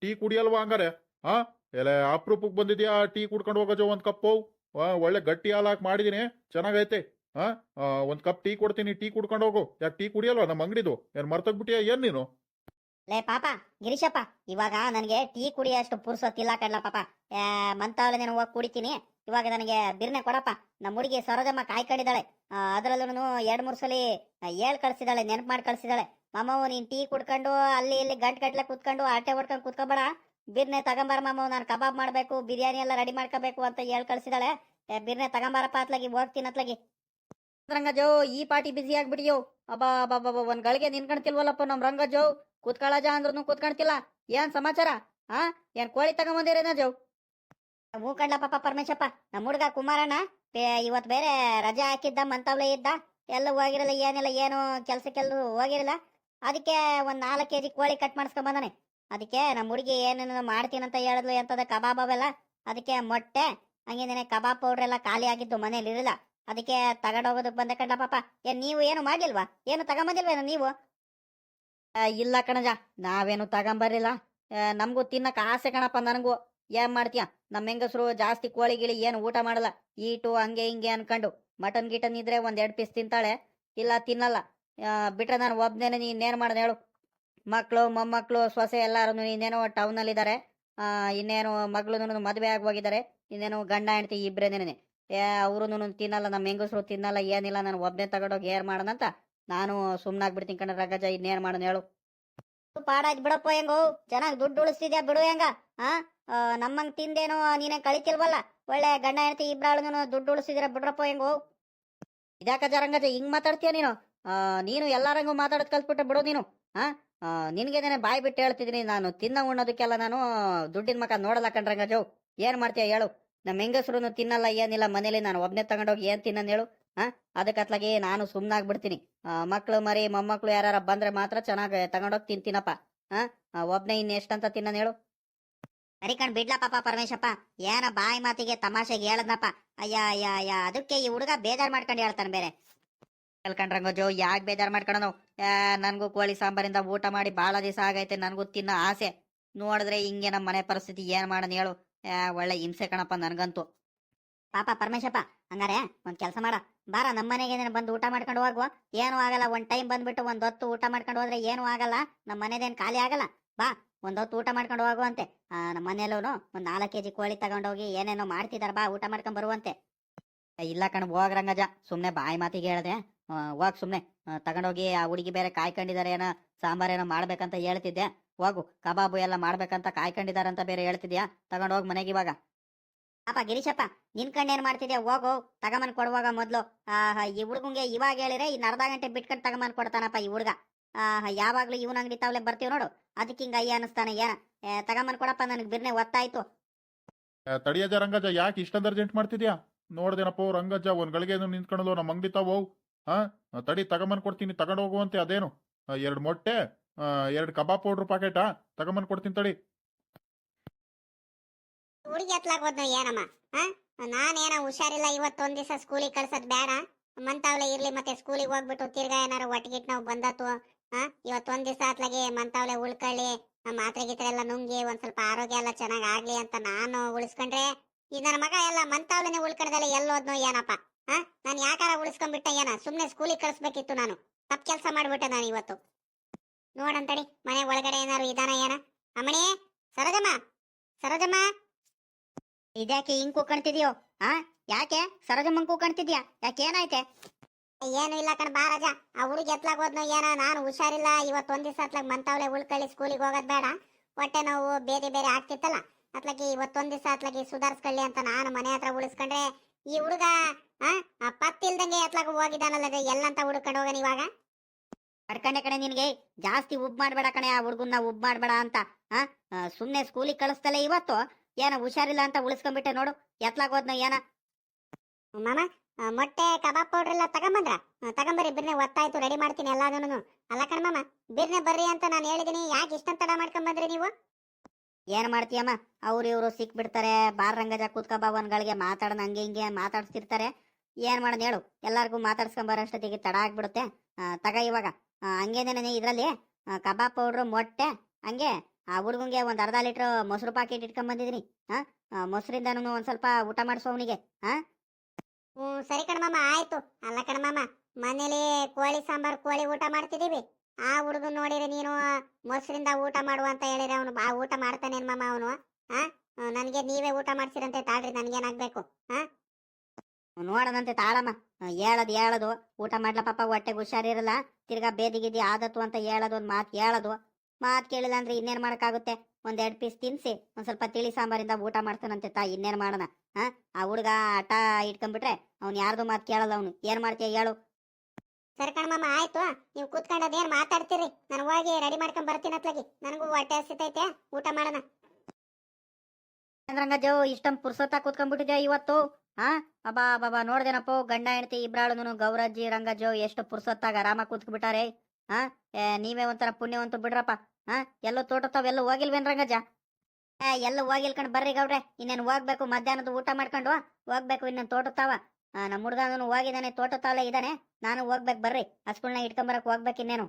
ಟೀ ಕುಡಿಯಲ್ವಾ ಹಂಗಾರೆ? ಆ? ಎಲ್ಲ ಅಪರೂಪಕ್ಕೆ ಬಂದಿದ್ಯಾ? ಟೀ ಕುಡ್ಕೊಂಡು ಹೋಗೋ ಒಂದು ಕಪ್ಪು. ಒಳ್ಳೆ ಗಟ್ಟಿ ಹಾಲು ಹಾಕಿ ಮಾಡಿದೀನಿ. ಚೆನ್ನಾಗೈತೆ. ಒಂದ್ ಕಪ್ ಟೀ ಕೊಡ್ತೀನಿ. ಟೀ ಕುಡ್ಕೊಂಡು ಹೋಗು. ಯಾಕೆ ಟೀ ಕುಡಿಯಲ್ವಾ? ನಮ್ಮ ಅಂಗಡಿದು. ಏನ್ ಮರ್ತೋಗ್ಬಿಟ್ಟಿಯಾ? ಏನ್ ನೀನು? ಲೇ, ಪಾಪ, ಗಿರೀಶಪ್ಪ, ಇವಾಗ ನನಗೆ ಟೀ ಕುಡಿಯೋಷ್ಟು ಪುರ್ಸೊತ್ತಿಲ್ಲ ಕಡ್ಲ ಪಾಪ. ಮಂತಾವಲೆ ನಾನು ಹೋಗಿ ಕುಡಿತೀನಿ. ಇವಾಗ ನನಗೆ ಬಿರ್ನೆ ಕೊಡಪ್ಪ. ನಮ್ಮ ಹುಡುಗಿ ಸರೋಜಮ್ಮ ಕಾಯ್ಕೊಂಡಿದ್ದಾಳೆ. ಅದರಲ್ಲೂ ಎರಡು ಮೂರು ಸಲ ಹೇಳ್ ಕಳ್ಸಿದಾಳೆ, ನೆನಪು ಮಾಡಿ ಕಳ್ಸಿದಾಳೆ. ಮಾಮವು ನೀನು ಟೀ ಕುಡ್ಕೊಂಡು ಅಲ್ಲಿ ಇಲ್ಲಿ ಗಂಟ್ ಗಟ್ಟಲೆ ಕುತ್ಕೊಂಡು ಆಟೆ ಹೊಡ್ಕೊಂಡು ಕುತ್ಕೋಬೇಡ. ಬಿರ್ನೆ ತಗೊಂಬಾರ ಮಾಮ, ನಾನು ಕಬಾಬ್ ಮಾಡ್ಬೇಕು, ಬಿರಿಯಾನಿ ಎಲ್ಲ ರೆಡಿ ಮಾಡ್ಕೋಬೇಕು ಅಂತ ಹೇಳಿ ಕಳ್ಸಿದಾಳೆ. ಬಿರ್ನೆ ತಗೊಂಬಾರಪ್ಪ ಅತ್ಲಾಗಿ, ಹೋಗ್ತೀನಿ ಅತ್ಲಾಗಿ. ರಂಗಜೋ, ಈ ಪಾರ್ಟಿ ಬಿಸಿ ಆಗ್ಬಿಡಿಯೋ ಅಬ್ಬಾ ಬಾಬಾ ಒಂದ್ ಗಳಿಗೆ ನಿನ್ಕೊಂತಿಲ್ವಲ್ಲಪ್ಪ ನಮ್ ರಂಗಜೋ. ಕೂತ್ಕೊಳ್ಳಜ ಅಂದ್ರೂ ಕೂತ್ಕೊಂತಿಲ್ಲ ಏನ್ ಸಮಾಚಾರ? ಆ, ಏನ್ ಕೋಳಿ ತಗೊಂಬಂದಿರೇನ ಜೋ ಹೂ ಕಂಡ್ಲಪ್ಪ ಪಾಪ ಪರಮೇಶಪ್ಪ ನಮ್ಮ ಹುಡುಗ ಕುಮಾರಣ್ಣ ಬೇ- ಇವತ್ ಬೇರೆ ರಜೆ ಹಾಕಿದ್ದ, ಮಂತವ್ಲೆ ಇದ್ದ. ಎಲ್ಲ ಹೋಗಿರಲ್ಲ, ಏನಿಲ್ಲ, ಏನು ಕೆಲ್ಸಕ್ಕೆಲ್ಲ ಹೋಗಿರಲ್ಲ. ಅದಕ್ಕೆ ಒಂದ್ ನಾಲ್ಕು ಕೆಜಿ ಕೋಳಿ ಕಟ್ ಮಾಡಿಸ್ಕೊಂಡ್ ಬಂದಾನೆ ಅದಕ್ಕೆ ನಮ್ಮ ಹುಡುಗಿ ಏನೇನೋ ಮಾಡ್ತೀನಂತ ಹೇಳಿದ್ಲು ಎಂತದ ಕಬಾಬ್ ಅವೆಲ್ಲ? ಅದಕ್ಕೆ ಮೊಟ್ಟೆ ಹಂಗೇನೆ ಕಬಾಬ್ ಪೌಡ್ರ್ ಎಲ್ಲ ಖಾಲಿ ಆಗಿದ್ದು ಮನೇಲಿ ಇರಲಿಲ್ಲ. ಅದಕ್ಕೆ ತಗೊಂಡೋಗೋದಕ್ಕೆ ಬಂದೆ ಕಂಡ ಪಾಪ. ಏ, ನೀವು ಏನು ಮಾಡ್ಲಿಲ್ವಾ? ಏನು ತಗೊಂಬಂದಿಲ್ವೇನೋ ನೀವು? ಇಲ್ಲ ಕಣಜ, ನಾವೇನು ತಗೊಂಬರ್ಲಿಲ್ಲ. ನಮಗೂ ತಿನ್ನಕ್ಕೆ ತಿನ್ನಕ್ ಆಸೆ ಕಣಪ್ಪ ನನಗೂ. ಏನ್ ಮಾಡ್ತೀಯ? ನಮ್ಮ ಹೆಂಗಸರು ಜಾಸ್ತಿ ಕೋಳಿ ಗಿಳಿ ಏನು ಊಟ ಮಾಡಲ್ಲ. ಈಟು, ಹಂಗೆ ಹಿಂಗೆ ಅನ್ಕೊಂಡು. ಮಟನ್ ಗಿಟನ್ ಇದ್ರೆ ಒಂದ್ ಎರಡು ಪೀಸ್ ತಿಂತಾಳೆ. ಇಲ್ಲ ತಿನ್ನಲ್ಲ. ಬಿಟ್ರೆ ನಾನು ಒಬ್ಬನೇನೆ ನೀನು ಏನು ಮಾಡ್ದೆ ಹೇಳು. ಮಕ್ಕಳು ಮೊಮ್ಮಕ್ಕಳು ಸೊಸೆ ಎಲ್ಲರೂ ಇನ್ನೇನೋ ಟೌನಲ್ಲಿ ಇದ್ದಾರೆ ಇನ್ನೇನು ಮಗಳು ಮದುವೆ ಆಗಿ ಹೋಗಿದ್ದಾರೆ ಇನ್ನೇನು ಗಂಡ, ಹೆಂಡತಿ ಇಬ್ರೇನೇನೆ. ಏ ಅವರು ತಿನ್ನಲ್ಲ, ನಮ್ಮ ಹೆಂಗಸರು ತಿನ್ನಲ್ಲ, ಏನಿಲ್ಲ, ನಾನು ಒಬ್ಬನೇ ತಗೊಂಡೋಗಿ ಏರ್ ಮಾಡೋಣಂತ ನಾನು ಸುಮ್ಮನಾಗ್ಬಿಡ್ತೀನಿ ಕಣ ರಗಜ, ಇನ್ನೇನು ಮಾಡೋಣ ಹೇಳು. ಪಾಡಾಯ್ತು ಬಿಡಪ್ಪ ಹೆಂಗೋ, ಚೆನ್ನಾಗಿ ದುಡ್ಡು ಉಳಿಸ್ತಿದ್ಯಾ ಬಿಡು ಹೆಂಗ, ಆ? ನಮ್ಮಂಗೆ ತಿಂದೇನೋ ನೀನೇ ಕಳಿತಿಲ್ವಲ್ಲ, ಒಳ್ಳೆ ಗಂಡ, ಹೆಂಡತಿ ಇಬ್ರಾಳು ದುಡ್ಡು ಉಳಿಸಿದಿರ ಬಿಡ್ರಪ್ಪ ಹೆಂಗೋ. ಇದ್ಯಾಕ ರಂಗಜ ಹಿಂಗ್ ಮಾತಾಡ್ತೀಯ ನೀನು? ನೀನು ಎಲ್ಲರಂಗೂ ಮಾತಾಡೋದು ಕಲ್ತ್ಬಿಟ್ಟೆ ಬಿಡು ನೀನು, ಆ? ಆ, ಬಾಯಿ ಬಿಟ್ಟು ಹೇಳ್ತಿದ್ದೀನಿ ನಾನು ತಿನ್ನ ಉಣ್ಣೋದಕ್ಕೆಲ್ಲ ನಾನು ದುಡ್ಡಿನ ಮಕ ನೋಡಲ್ಲ ಕಣ್ರಂಗಜು ಏನ್ ಮಾಡ್ತೀಯ ಹೇಳು. ನಮ್ಮ ಹೆಂಗಸ್ರು ತಿನ್ನಲ್ಲ ಏನಿಲ್ಲ ಮನೇಲಿ ನಾನು ಒಬ್ನೇ ತಗೊಂಡೋಗಿ ಏನ್ ತಿನ್ನನ್ ಹೇಳು. ಹಾ ಅದಕ್ಕತ್ಲಾಗಿ ನಾನು ಸುಮ್ನಾಗ್ಬಿಡ್ತೀನಿ. ಮಕ್ಳು ಮರಿ ಮೊಮ್ಮಕ್ಳು ಯಾರ ಬಂದ್ರೆ ಮಾತ್ರ ಚೆನ್ನಾಗಿ ತಗೊಂಡೋಗಿ ತಿಂತೀನಪ್ಪ. ಆ ಒಬ್ನೇ ಇನ್ ಎಷ್ಟಂತ ತಿನ್ನನ್ ಹೇಳು. ಸರಿ ಕಣ್ ಬಿಡ್ಲ ಪಾಪ ಪರಮೇಶಪ್ಪ. ಏನ ಬಾಯಿ ಮಾತಿಗೆ ತಮಾಷೆಗೆ ಹೇಳದ್ನಪ್ಪ. ಅಯ್ಯ ಅಯ್ಯ ಅಯ್ಯ ಅದಕ್ಕೆ ಈ ಹುಡುಗ ಬೇಜಾರ್ ಮಾಡ್ಕೊಂಡು ಹೇಳ್ತಾನೆ ಬೇರೆ. ಹೇಳ್ಕೊಂಡ್ರಂಗಜೋ ಯಾಕೆ ಬೇಜಾರ್ ಮಾಡ್ಕೊಳ್ಳೋನು ನನಗೂ ಕೋಳಿ ಸಾಂಬಾರಿಂದ ಊಟ ಮಾಡಿ ಭಾಳ ದಿವಸ ಆಗೈತೆ, ನನಗೂ ತಿನ್ನೋ ಆಸೆ. ನೋಡಿದ್ರೆ ಹಿಂಗೆ ನಮ್ಮ ಮನೆ ಪರಿಸ್ಥಿತಿ ಏನು ಮಾಡೋಣ ಹೇಳು. ಒಳ್ಳೆ ಹಿಂಸೆ ಕಣಪ್ಪ ನನಗಂತೂ. ಪಾಪ ಪರಮೇಶಪ್ಪ, ಹಂಗಾರೆ ಒಂದು ಕೆಲಸ ಮಾಡ. ಬಾರ ನಮ್ಮ ಮನೆಗೆ ಬಂದು ಊಟ ಮಾಡ್ಕೊಂಡು ಹೋಗುವ ಏನೂ ಆಗಲ್ಲ, ಒಂದು ಟೈಮ್ ಬಂದ್ಬಿಟ್ಟು ಒಂದು ಹೊತ್ತು ಊಟ ಮಾಡ್ಕೊಂಡು ಹೋದ್ರೆ ಏನೂ ಆಗಲ್ಲ. ನಮ್ಮ ಮನೇದೇನು ಖಾಲಿ ಆಗಲ್ಲ. ಬಾ, ಒಂದು ಹೊತ್ತು ಊಟ ಮಾಡ್ಕೊಂಡು ಹೋಗುವಂತೆ ನಮ್ಮ ಮನೆಯಲ್ಲೂ ಒಂದು ನಾಲ್ಕು ಕೆಜಿ ಕೋಳಿ ತಗೊಂಡೋಗಿ ಏನೇನೋ ಮಾಡ್ತಿದಾರ, ಬಾ, ಊಟ ಮಾಡ್ಕೊಂಡು ಬರುವಂತೆ. ಇಲ್ಲ ಕಣ್ ಹೋಗ್ರಂಗಜ ಸುಮ್ಮನೆ ಬಾಯಿ ಮಾತಿಗೆ ಹೇಳ್ದೆ. ಹೋಗ್ ಸುಮ್ನೆ. ತಗೊಂಡೋಗಿ ಆ ಹುಡುಗಿ ಬೇರೆ ಕಾಯ್ಕೊಂಡಿದ್ದಾರೆ ಏನೋ ಸಾಂಬಾರ್ ಏನೋ ಮಾಡ್ಬೇಕಂತ ಹೇಳ್ತಿದ್ದೆ ಹೋಗು, ಕಬಾಬು ಎಲ್ಲ ಮಾಡ್ಬೇಕಂತ ಕಾಯ್ಕೊಂಡಿದಾರಂತ ಬೇರೆ ಹೇಳ್ತಿದ್ಯಾ? ತಗೊಂಡೋಗ್ ಮನೆಗೆ ಇವಾಗ. ಅಪ್ಪ ಗಿರೀಶಪ್ಪ, ನಿನ್ ಕಣ್ಣೇನ್ ಮಾಡ್ತಿದ್ಯಾ? ಹೋಗು ತಗೊಂಬಂದ್ ಕೊಡುವಾಗ ಮೊದ್ಲು ಈ ಹುಡುಗಂಗೆ ಇವಾಗ ಹೇಳಿದ್ರೆ ಇನ್ ಅರ್ಧ ಗಂಟೆ ಬಿಟ್ಕೊಂಡು ತಗೊಂಬಂದ್ ಕೊಡ್ತಾನಪ್ಪ ಈ ಹುಡುಗ. ಯಾವಾಗ್ಲೂ ಇವನ ಅಂಗಡಿ ತಾವ್ಲೆ ಬರ್ತೀವಿ ನೋಡು. ಅದಕ್ಕೆ ಹಿಂಗ ಅಯ್ಯ ಅನಿಸ್ತಾನೆ ಏನ? ತಗೊಂಬಂದ್ ಕೊಡಪ್ಪ ನನಗೆ ಬಿರ್ನೆ ಒತ್ತಾಯ್ತು. ತಡಿಯಜ ರಂಗಜ್ಜ, ಯಾಕೆ ಇಷ್ಟೊಂದು ಅರ್ಜೆಂಟ್ ಮಾಡ್ತಿದ್ಯಾ? ನೋಡ್ದೇನಪ್ಪ ರಂಗಜ್ಜ, ಒಂದ್ ಗಳಿಗೆ ನಿಂತ್ಕೊಳ್ಳಲು ನಮ್ಮ ಅಂಗಡಿ ತಾವು ಹಾ ತಡಿ ತಗೊಂಬಂದ್ ಕೊಡ್ತೀನಿ, ತಗೊಂಡ್ ಹೋಗುವಂತೆ ಅದೇನು? ಎರಡು ಮೊಟ್ಟೆ ಎರಡು ಕಬಾಬ್ ಪೌಡ್ರ್ ಪಾಕೆಟಾ ತಗೊಂಬಂದ್ ಕೊಡ್ತೀನಿ ತಡಿ. ಹುಡುಗಿ ಎತ್ಲಾಗೋದ್ನು ಏನಮ್ಮ? ನಾನೇನ ಹುಷಾರಿಲ್ಲ ಇವತ್ತು ಒಂದ್ ದಿವಸ ಸ್ಕೂಲಿಗೆ ಕಳ್ಸೋದ್ ಬೇಡ ಮಂತಾವ್ಲೆ ಇರ್ಲಿ ಮತ್ತೆ ಸ್ಕೂಲಿಗೆ ಹೋಗ್ಬಿಟ್ಟು ತಿರ್ಗಾ ಏನಾರು ಒಟ್ಟಿಗಿಟ್ ನಾವು ಬಂದತ್ತು. ಹಾ ಇವತ್ತು ಒಂದ್ ದಿವಸ ಅತ್ಲಾಗೆ ಮಂತಾವ್ಲೆ ಉಳ್ಕೊಳ್ಳಿ ಮಾತ್ರೆ ಗೀತ್ರೆ ಎಲ್ಲ ನುಂಗಿ ಒಂದ್ ಸ್ವಲ್ಪ ಆರೋಗ್ಯ ಎಲ್ಲ ಚೆನ್ನಾಗ್ ಆಗ್ಲಿ ಅಂತ ನಾನು ಉಳಿಸ್ಕೊಂಡ್ರೆ, ಈ ನನ್ನ ಮಗ ಎಲ್ಲ ಮಂತಾವ್ಲೆನೆ ಉಳ್ಕೊಂಡದಲ್ಲ ಎಲ್ಲೋದ್ನು ಏನಪ್ಪ? ಹಾ? ನಾನು ಯಾಕಾರ ಉಳಿಸ್ಕೊಂಡ್ಬಿಟ್ಟೆ ಏನ? ಸುಮ್ಮನೆ ಸ್ಕೂಲಿಗೆ ಕಳಿಸ್ಬೇಕಿತ್ತು ನಾನು. ತಪ್ಪು ಕೆಲಸ ಮಾಡಿಬಿಟ್ಟೆ ನಾನು ಇವತ್ತು. ನೋಡಂತಡಿ, ಮನೆ ಒಳಗಡೆ ಏನಾರು ಇದಾನ ಏನ? ಅಮ್ಮಣಿ? ಸರೋಜಮ್ಮ? ಸರೋಜಮ್ಮ? ಇದ್ಯಾಕೆ ಹಿಂಗ್ ಕೂಕಣ್ತಿದ್ಯೋ ಹಾ? ಯಾಕೆ? ಸರೋಜಮ್ಮಂಗ್ ಕೂಕಣ್ತಿದ್ಯಾ ಯಾಕೆ ಏನಾಯ್ತೆ? ಏನು ಇಲ್ಲ ಕಣ ಬಾ ರಾಜ. ಆ ಹುಡುಗಿ ಎತ್ಲಾಗೋದ್ನು ಏನ? ನಾನು ಹುಷಾರಿಲ್ಲ. ಇವತ್ತು ಒಂದ್ ದಿವಸ ಅತ್ಲಾಗ ಮಂತಾವಳೆ ಉಳ್ಕೊಳ್ಳಿ ಸ್ಕೂಲಿಗೆ ಹೋಗೋದ್ ಬೇಡ. ಹೊಟ್ಟೆ ನೋವು ಬೇರೆ ಬೇರೆ ಆಗ್ತಿತ್ತಲ್ಲ. ಅತ್ಲಾಗಿ ಇವತ್ತೊಂದ್ ದಿವಸ ಅತ್ಲಾಗಿ ಸುಧಾರಿಸ್ಕೊಳ್ಳಿ ಅಂತ ನಾನು ಮನೆ ಹತ್ರ ಉಳಿಸ್ಕೊಂಡ್ರೆ ಈ ಹುಡುಗ ಪತ್ತಿಲ್ದಂಗೆ ಎತ್ಲಾಗ ಎಲ್ಲ ಎಲ್ಲಂತ ಹುಡುಕೊಂಡು ಹೋಗನ್ ಇವಾಗ? ಕಡ್ಕಂಡೆ ಕಣೆ ನಿನ್ಗೆ ಜಾಸ್ತಿ ಉಬ್ ಮಾಡ್ಬೇಡ ಕಣೆ ಆ ಹುಡುಗನ್ನ ಉಬ್ ಮಾಡ್ಬೇಡ ಅಂತ ಆ ಸುಮ್ಮನೆ ಸುಮ್ನೆ ಸ್ಕೂಲಿಗೆ ಕಳಿಸ್ತಲೆ ಇವತ್ತು? ಏನ ಹುಷಾರಿಲ್ಲ ಅಂತ ಉಳಿಸ್ಕೊಂಡ್ಬಿಟ್ಟೆ ನೋಡು ಎತ್ಲಾಗೋದ್ನ ಏನ? ಮಾಮ ಮೊಟ್ಟೆ ಕಬಾಬ್ ಪೌಡರ್ ಎಲ್ಲ ತಗೊಂಬಂದ್ರ? ತಗೊಂಬರಿ ತಗೊಂಬರ್ರಿ ಬಿರ್ನೆ ಒತ್ತಾಯ್ತು ರೆಡಿ ಮಾಡ್ತೀನಿ ಎಲ್ಲಾದನ್ನು. ಅಲ್ಲ ಕಣ ಮಾಮ ಬಿರ್ನೆ ಬರ್ರಿ ಅಂತ ನಾನು ಹೇಳಿದೀನಿ ಯಾಕೆ ಇಷ್ಟಂತ ತಡ ಮಾಡ್ಕೊಂಡ್ ಬಂದ್ರಿ ನೀವು? ಏನ್ ಮಾಡ್ತೀಯಮ್ಮ? ಅವ್ರು ಇವ್ರು ಸಿಕ್ಬಿಡ್ತಾರೆ. ಬಾರ್ ರಂಗಜ ಕೂತ್ಕ ಭವನ್ಗಳಿಗೆ ಮಾತಾಡೋಣ ಹಂಗೆ ಹಿಂಗೆ ಮಾತಾಡ್ಸ್ತಿರ್ತಾರೆ ಏನ್ ಮಾಡೋದು ಹೇಳು? ಎಲ್ಲಾರ್ಗು ಮಾತಾಡ್ಸ್ಕೊಂಡ್ ಬರೋಷ್ಟೊತ್ತಿಗೆ ತಡ ಆಗ್ಬಿಡುತ್ತೆ. ತಗ ಇವಾಗ. ಹಂಗೇನೇ ನೀ ಇದ್ರಲ್ಲಿ? ಕಬಾಬ್ ಪೌಡ್ರು, ಮೊಟ್ಟೆ, ಹಂಗೆ? ಆ ಹುಡುಗಂಗೆ ಒಂದ್ ಅರ್ಧ ಲೀಟ್ರ್ ಮೊಸರು ಪಾಕೆಟ್ ಇಟ್ಕೊಂಡ್ ಬಂದಿದ್ದೀನಿ. ಹಾ ಮೊಸರಿಂದನೂ ಒಂದ್ ಸ್ವಲ್ಪ ಊಟ ಮಾಡಿಸೋ ಅವನಿಗೆ. ಹ್ಮ್, ಸರಿ ಕಣ್ಮಮ್ಮ ಆಯ್ತು. ಅಲ್ಲ ಕಣ್ಮಮ್ಮ ಮನೇಲಿ ಕೋಳಿ ಸಾಂಬಾರ್, ಕೋಳಿ ಊಟ ಮಾಡ್ತಿದೀವಿ ಆ ಹುಡುಗನ್ ನೋಡಿದ್ರೆ ನೀನು ಮೊಸರಿಂದ ಊಟ ಮಾಡುವ ಅಂತ ಹೇಳಿದ್ರೆ ಅವನು ಆ ಊಟ ಮಾಡ್ತಾನೆ ಮಾಮ ಅವನು ಹಾ ನನಗೆ ನೀವೇ ಊಟ ಮಾಡ್ಸಿರಂತೆ ತಾಳ್ರಿ, ನನ್ಗೇನಾಗ್ಬೇಕು ನೋಡದಂತೆ ತಾಳಮ್ಮ, ಹೇಳದು ಹೇಳದ್, ಊಟ ಮಾಡ್ಲ ಪಾಪ, ಹೊಟ್ಟೆಗೆ ಹುಷಾರಿರಲ್ಲ ತಿರ್ಗಾ ಬೇದಿಗಿದಿ ಆದತ್ತು ಅಂತ ಹೇಳೋದು, ಒಂದು ಮಾತು ಹೇಳೋದು, ಮಾತು ಕೇಳಿಲ್ಲ ಅಂದ್ರೆ ಇನ್ನೇನು ಮಾಡೋಕ್ಕಾಗುತ್ತೆ? ಒಂದೆರಡು ಪೀಸ್ ತಿನ್ಸಿ, ಒಂದು ಸ್ವಲ್ಪ ತಿಳಿ ಸಾಂಬಾರಿಂದ ಊಟ ಮಾಡ್ತಾನಂತೆ ತಾ ಇನ್ನೇನು ಮಾಡೋಣ ಹಾಂ ಆ ಹುಡುಗ ಆಟ ಇಟ್ಕೊಂಡ್ಬಿಟ್ರೆ ಅವ್ನು ಯಾರ್ದು ಮಾತು ಕೇಳಲ್ಲ ಅವನು, ಏನು ಮಾಡ್ತೀಯ ಹೇಳು ಸರಿ ಕಣಮ್ಮ ಆಯ್ತು. ನೀವು ಕೂತ್ಕೊಂಡದೇನ್ ಮಾತಾಡ್ತೀರಿ? ನಾನು ಹೋಗಿ ರೆಡಿ ಮಾಡ್ಕೊಂಡ್ ಬರ್ತೀನಿ ಅತ್ಲಾಗಿ. ನನಗೂ ಹೊಟ್ಟೆ ಹಸಿತೈತೆ. ಊಟ ಮಾಡೋಣ. ರಂಗಜ್ಜೋ ಇಷ್ಟೊಂದ್ ಪುರ್ಸೊತ್ತ ಕೂತ್ಕೊಂಡ್ಬಿಟ್ಟಿದ್ಯಾ ಇವತ್ತು? ಹಾ ಅಬ್ಬಾ ಬಾಬಾ ನೋಡ್ದೇನಪ್ಪ, ಗಂಡ, ಹೆಂಡತಿ ಇಬ್ರಾಳುನು ಗೌರಜ್ಜಿ ರಂಗಜ್ಜೋ ಎಷ್ಟು ಪುರ್ಸೊತ್ತಾಗ ಆರಾಮ ಕೂತ್ಬಿಟ್ಟಾರೆ. ಹಾ ನೀವೇ ಒಂಥರ ಪುಣ್ಯವಂತ ಬಿಡ್ರಪ್ಪ. ಹಾ ಎಲ್ಲೋ ತೋಟ ತಾವೆಲ್ಲೂ ಹೋಗಿಲ್ವೇನ್ ರಂಗಜ್ಜ? ಎಲ್ಲೂ ಹೋಗಿಲ್ಕಂಡ್ ಬರ್ರಿ ಗೌಡ್ರೆ. ಇನ್ನೇನ್ ಹೋಗ್ಬೇಕು ಮಧ್ಯಾಹ್ನದ ಊಟ ಮಾಡ್ಕೊಂಡು? ಹೋಗ್ಬೇಕು, ಇನ್ನೇನ್ ತೋಟ ಆ, ನಮ್ಮ ಹುಡ್ಗನು ಹೋಗಿದ್ದಾನೆ ತೋಟ ತಾಲೆ ಇದ್ದಾನೆ. ನಾನು ಹೋಗ್ಬೇಕು ಬರ್ರಿ. ಹಸ್ಗಳ್ನ ಇಟ್ಕೊಂಬರಕ್ ಹೋಗ್ಬೇಕು ಇನ್ನೇನು.